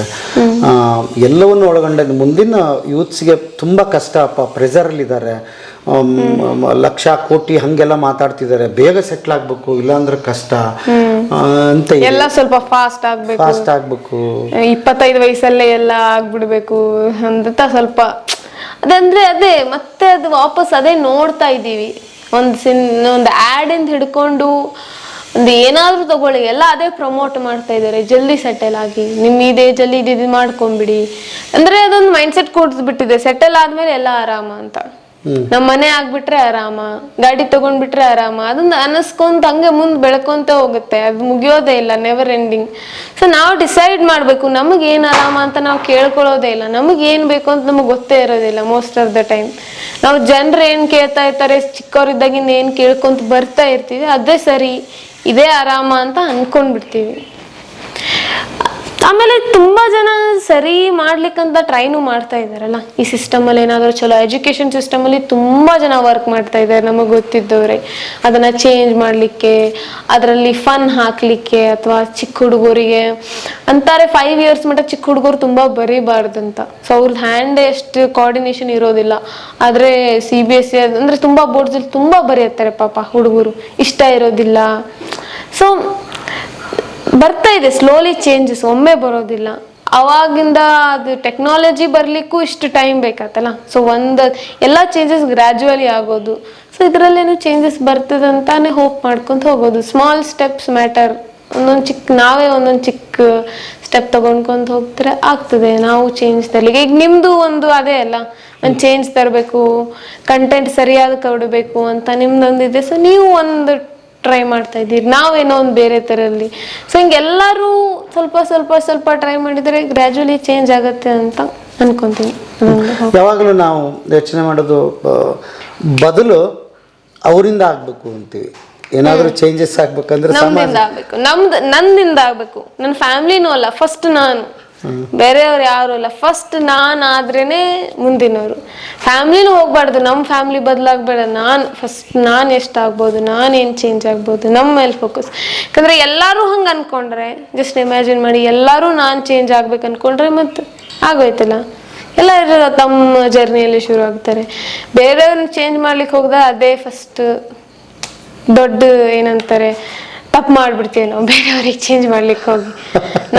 ಎಲ್ಲವನ್ನು ಒಳಗೊಂಡ ಮುಂದಿನ ಯೂತ್ಸ್ಗೆ ತುಂಬ ಕಷ್ಟ. ಅಪ್ಪ ಪ್ರೆಸರಲ್ಲಿದ್ದಾರೆ ಲಕ್ಷ ಕೋಟಿ ಹಾಗೆಲ್ಲ ಮಾತಾಡ್ತಿದ್ದಾರೆ. ಬೇಗ ಸೆಟ್ಲ್ ಆಗಬೇಕು ಇಲ್ಲಾಂದ್ರೆ ಕಷ್ಟ. ಅಂತ ಎಲ್ಲ ಸ್ವಲ್ಪ ಫಾಸ್ಟ್ ಆಗ್ಬೇಕು. ಫಾಸ್ಟ್ ಆಗಬೇಕು. ಇಪ್ಪತ್ತೈದು ವಯಸ್ಸಲ್ಲೇ ಎಲ್ಲ ಆಗ್ಬಿಡ್ಬೇಕು ಅಂತ ಸ್ವಲ್ಪ. ಅದಂದ್ರೆ ಅದೇ ಮತ್ತೆ ಅದು ವಾಪಸ್ ಅದೇ ನೋಡ್ತಾ ಇದ್ದೀವಿ. ಒಂದು ಸಿನ್ ಒಂದು ಇಂದ ಹಿಡ್ಕೊಂಡು ಒಂದು ಏನಾದರೂ ತಗೊಳ್ಳಿ. ಎಲ್ಲ ಅದೇ ಪ್ರಮೋಟ್ ಮಾಡ್ತಾ ಇದ್ದಾರೆ. ಜಲ್ದಿ ಸೆಟಲ್ ಆಗಿ. ನಿಮ್ಮ ಇದೇ ಜಲ್ದಿ ಇದು ಮಾಡ್ಕೊಂಬಿಡಿ ಅಂದ್ರೆ ಅದೊಂದು ಮೈಂಡ್ ಸೆಟ್ ಬಿಟ್ಟಿದೆ ಸೆಟಲ್ ಆದ್ಮೇಲೆ ಎಲ್ಲ ಆರಾಮ ಅಂತ. ನಮ್ಮ ಮನೆ ಆಗ್ಬಿಟ್ರೆ ಆರಾಮ, ಗಾಡಿ ತಗೊಂಡ್ಬಿಟ್ರೆ ಆರಾಮ ಅದನ್ನ ಅನಸ್ಕೊಂತ ಹಂಗೆ ಮುಂದೆ ಬೆಳ್ಕೊಂತ ಹೋಗುತ್ತೆ, ಅದು ಮುಗಿಯೋದೇ ಇಲ್ಲ ನೆವರ್ ಎಂಡಿಂಗ್ ಸೊ ನಾವು ಡಿಸೈಡ್ ಮಾಡ್ಬೇಕು, ನಮಗೆ ಏನ್ ಆರಾಮ ಅಂತ ನಾವು ಕೇಳ್ಕೊಳ್ಳೋದೇ ಇಲ್ಲ, ನಮಗೆ ಏನ್ ಬೇಕು ಅಂತ ನಮಗೆ ಗೊತ್ತೇ ಇರೋದಿಲ್ಲ ಮೋಸ್ಟ್ ಆಫ್ ದ ಟೈಮ್ ನಾವು ಜನರು ಏನ್ ಕೇಳ್ತಾ ಇರ್ತಾರೆ ಚಿಕ್ಕವರಿದ್ದಾಗಿಂದ ಏನ್ ಕೇಳ್ಕೊಂತ ಬರ್ತಾ ಇರ್ತೀವಿ, ಅದೇ ಸರಿ, ಇದೇ ಆರಾಮ ಅಂತ ಅನ್ಕೊಂಡ್ಬಿಡ್ತೀವಿ. ಆಮೇಲೆ ತುಂಬಾ ಜನ ಸರಿ ಮಾಡ್ಲಿಕ್ಕಂತ ಟ್ರೈನು ಮಾಡ್ತಾ ಇದಾರಲ್ಲ ಈ ಸಿಸ್ಟಮ್ ಅಲ್ಲಿ ಏನಾದ್ರು ಚಲೋ ಎಜುಕೇಶನ್ ಸಿಸ್ಟಮ್ ಅಲ್ಲಿ ತುಂಬಾ ಜನ ವರ್ಕ್ ಮಾಡ್ತಾ ಇದ್ದಾರೆ ನಮಗೆ ಗೊತ್ತಿದ್ದವ್ರೆ. ಅದನ್ನ ಚೇಂಜ್ ಮಾಡ್ಲಿಕ್ಕೆ, ಅದರಲ್ಲಿ ಫನ್ ಹಾಕ್ಲಿಕ್ಕೆ ಅಥವಾ ಚಿಕ್ಕ ಹುಡುಗರಿಗೆ ಅಂತಾರೆ ಫೈವ್ ಇಯರ್ಸ್ ಮಟ್ಟ ಚಿಕ್ಕ ಹುಡುಗರು ತುಂಬಾ ಬರೀಬಾರ್ದಂತ. ಸೊ ಅವ್ರದ್ದು ಹ್ಯಾಂಡ್ ಎಷ್ಟು ಕೋಆರ್ಡಿನೇಷನ್ ಇರೋದಿಲ್ಲ. ಆದ್ರೆ ಸಿ ಬಿ ಎಸ್ ಸಿ ಅಂದ್ರೆ ತುಂಬಾ ಬೋರ್ಡ್ಸ್ ಅಲ್ಲಿ ತುಂಬಾ ಬರೆಯುತ್ತಾರೆ ಪಾಪ ಹುಡುಗರು. ಇಷ್ಟ ಇರೋದಿಲ್ಲ. ಸೊ ಬರ್ತಾ ಇದೆ ಸ್ಲೋಲಿ ಚೇಂಜಸ್ ಒಮ್ಮೆ ಬರೋದಿಲ್ಲ. ಅವಾಗಿಂದ ಅದು ಟೆಕ್ನಾಲಜಿ ಬರ್ಲಿಕ್ಕೂ ಇಷ್ಟು ಟೈಮ್ ಬೇಕಾತಲ್ಲ. ಸೊ ಒಂದು, ಎಲ್ಲ ಚೇಂಜಸ್ ಗ್ರ್ಯಾಜುವಲಿ ಆಗೋದು. ಸೊ ಇದರಲ್ಲೇನು ಚೇಂಜಸ್ ಬರ್ತದೆ ಅಂತಾನೆ ಹೋಪ್ ಮಾಡ್ಕೊಂತ ಹೋಗೋದು. ಸ್ಮಾಲ್ ಸ್ಟೆಪ್ಸ್ ಮ್ಯಾಟರ್ ಒಂದೊಂದು ಚಿಕ್ಕ ನಾವೇ ಒಂದೊಂದು ಚಿಕ್ಕ ಸ್ಟೆಪ್ ತಗೊಂಡ್ಕೊಂತ ಹೋಗ್ತಾರೆ ಆಗ್ತದೆ. ನಾವು ಚೇಂಜ್ ತರಲಿಕ್ಕೆ. ಈಗ ನಿಮ್ದು ಒಂದು ಅದೇ ಅಲ್ಲ. ಒಂದು ಚೇಂಜ್ ತರಬೇಕು ಕಂಟೆಂಟ್ ಸರಿಯಾದ ಕೊಡಬೇಕು ಅಂತ ನಿಮ್ದೊಂದಿದೆ. ಸೊ ನೀವು ಒಂದು ಟ್ರೈ ಮಾಡ್ತಾ ಇದ್ದೀರಿ. ನಾವೇನೋ ಒಂದು ಬೇರೆ ಥರಲ್ಲಿ ಸೊ ಹಿಂಗೆ ಎಲ್ಲರೂ ಸ್ವಲ್ಪ ಸ್ವಲ್ಪ ಸ್ವಲ್ಪ ಟ್ರೈ ಮಾಡಿದರೆ ಗ್ರ್ಯಾಜುವಲಿ ಚೇಂಜ್ ಆಗುತ್ತೆ ಅಂತ ಅನ್ಕೊಂತೀನಿ. ಯಾವಾಗಲೂ ನಾವು ಯೋಚನೆ ಮಾಡೋದು ಬದಲು ಅವರಿಂದ ಆಗಬೇಕು ಅಂತೀವಿ. ಏನಾದರೂ ಚೇಂಜಸ್ ಆಗ್ಬೇಕಂದ್ರೆ ನಮ್ಮಿಂದ ಆಗ್ಬೇಕು. ನಮ್ದು ನನ್ನಿಂದ ಆಗಬೇಕು. ನನ್ನ ಫ್ಯಾಮಿಲಿನೂ ಅಲ್ಲ ಫಸ್ಟ್ ನಾನು. ಬೇರೆಯವ್ರು ಯಾರು ಇಲ್ಲ. ಫಸ್ಟ್ ನಾನು ಆದ್ರೇನೆ ಮುಂದಿನವರು. ಫ್ಯಾಮ್ಲಿನೂ ಹೋಗ್ಬಾರ್ದು. ನಮ್ಮ ಫ್ಯಾಮಿಲಿ ಬದಲಾಗ್ಬೇಡ. ನಾನು ಫಸ್ಟ್ ನಾನು ಎಷ್ಟಾಗ್ಬೋದು? ಏನು ಚೇಂಜ್ ಆಗ್ಬೋದು? ನಮ್ಮ ಮೇಲೆ ಫೋಕಸ್ ಯಾಕಂದ್ರೆ ಎಲ್ಲರೂ ಹಂಗೆ ಅನ್ಕೊಂಡ್ರೆ ಜಸ್ಟ್ ಇಮ್ಯಾಜಿನ್ ಮಾಡಿ, ಎಲ್ಲರೂ ನಾನು ಚೇಂಜ್ ಆಗ್ಬೇಕು ಅನ್ಕೊಂಡ್ರೆ ಮತ್ತೆ ಆಗೋಯ್ತಲ್ಲ. ಎಲ್ಲರೂ ತಮ್ಮ ಜರ್ನಿಯಲ್ಲಿ ಶುರು ಆಗ್ತಾರೆ. ಬೇರೆಯವ್ರನ್ನ ಚೇಂಜ್ ಮಾಡ್ಲಿಕ್ಕೆ ಹೋಗ್ದ ಅದೇ ಫಸ್ಟ್ ದೊಡ್ಡ ಏನಂತಾರೆ ತಪ್ಪು ಮಾಡ್ಬಿಡ್ತೀವಿ ನಾವು ಬೇರೆಯವ್ರಿಗೆ ಚೇಂಜ್ ಮಾಡ್ಲಿಕ್ಕೆ ಹೋಗಿ.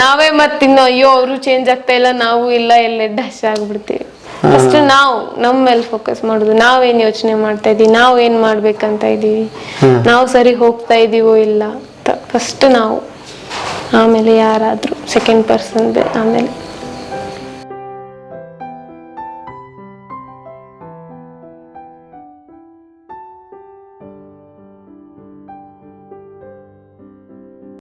ನಾವೇ ಮತ್ತಿನ್ನು ಅಯ್ಯೋ ಅವರು ಚೇಂಜ್ ಆಗ್ತಾ ಇಲ್ಲ ನಾವು ಇಲ್ಲ ಎಲ್ಲ ಡಶ್ ಆಗ್ಬಿಡ್ತೀವಿ. ಫಸ್ಟ್ ನಾವು ನಮ್ಮ ಮೇಲೆ ಫೋಕಸ್ ಮಾಡೋದು. ನಾವೇನ್ ಯೋಚನೆ ಮಾಡ್ತಾ ಇದೀವಿ ನಾವು ಏನ್ ಮಾಡ್ಬೇಕಂತ ಇದೀವಿ. ನಾವು ಸರಿ ಹೋಗ್ತಾ ಇದೀವೋ ಇಲ್ಲ ಫಸ್ಟ್ ನಾವು. ಆಮೇಲೆ ಯಾರಾದ್ರೂ ಸೆಕೆಂಡ್ ಪರ್ಸನ್ ಆಮೇಲೆ.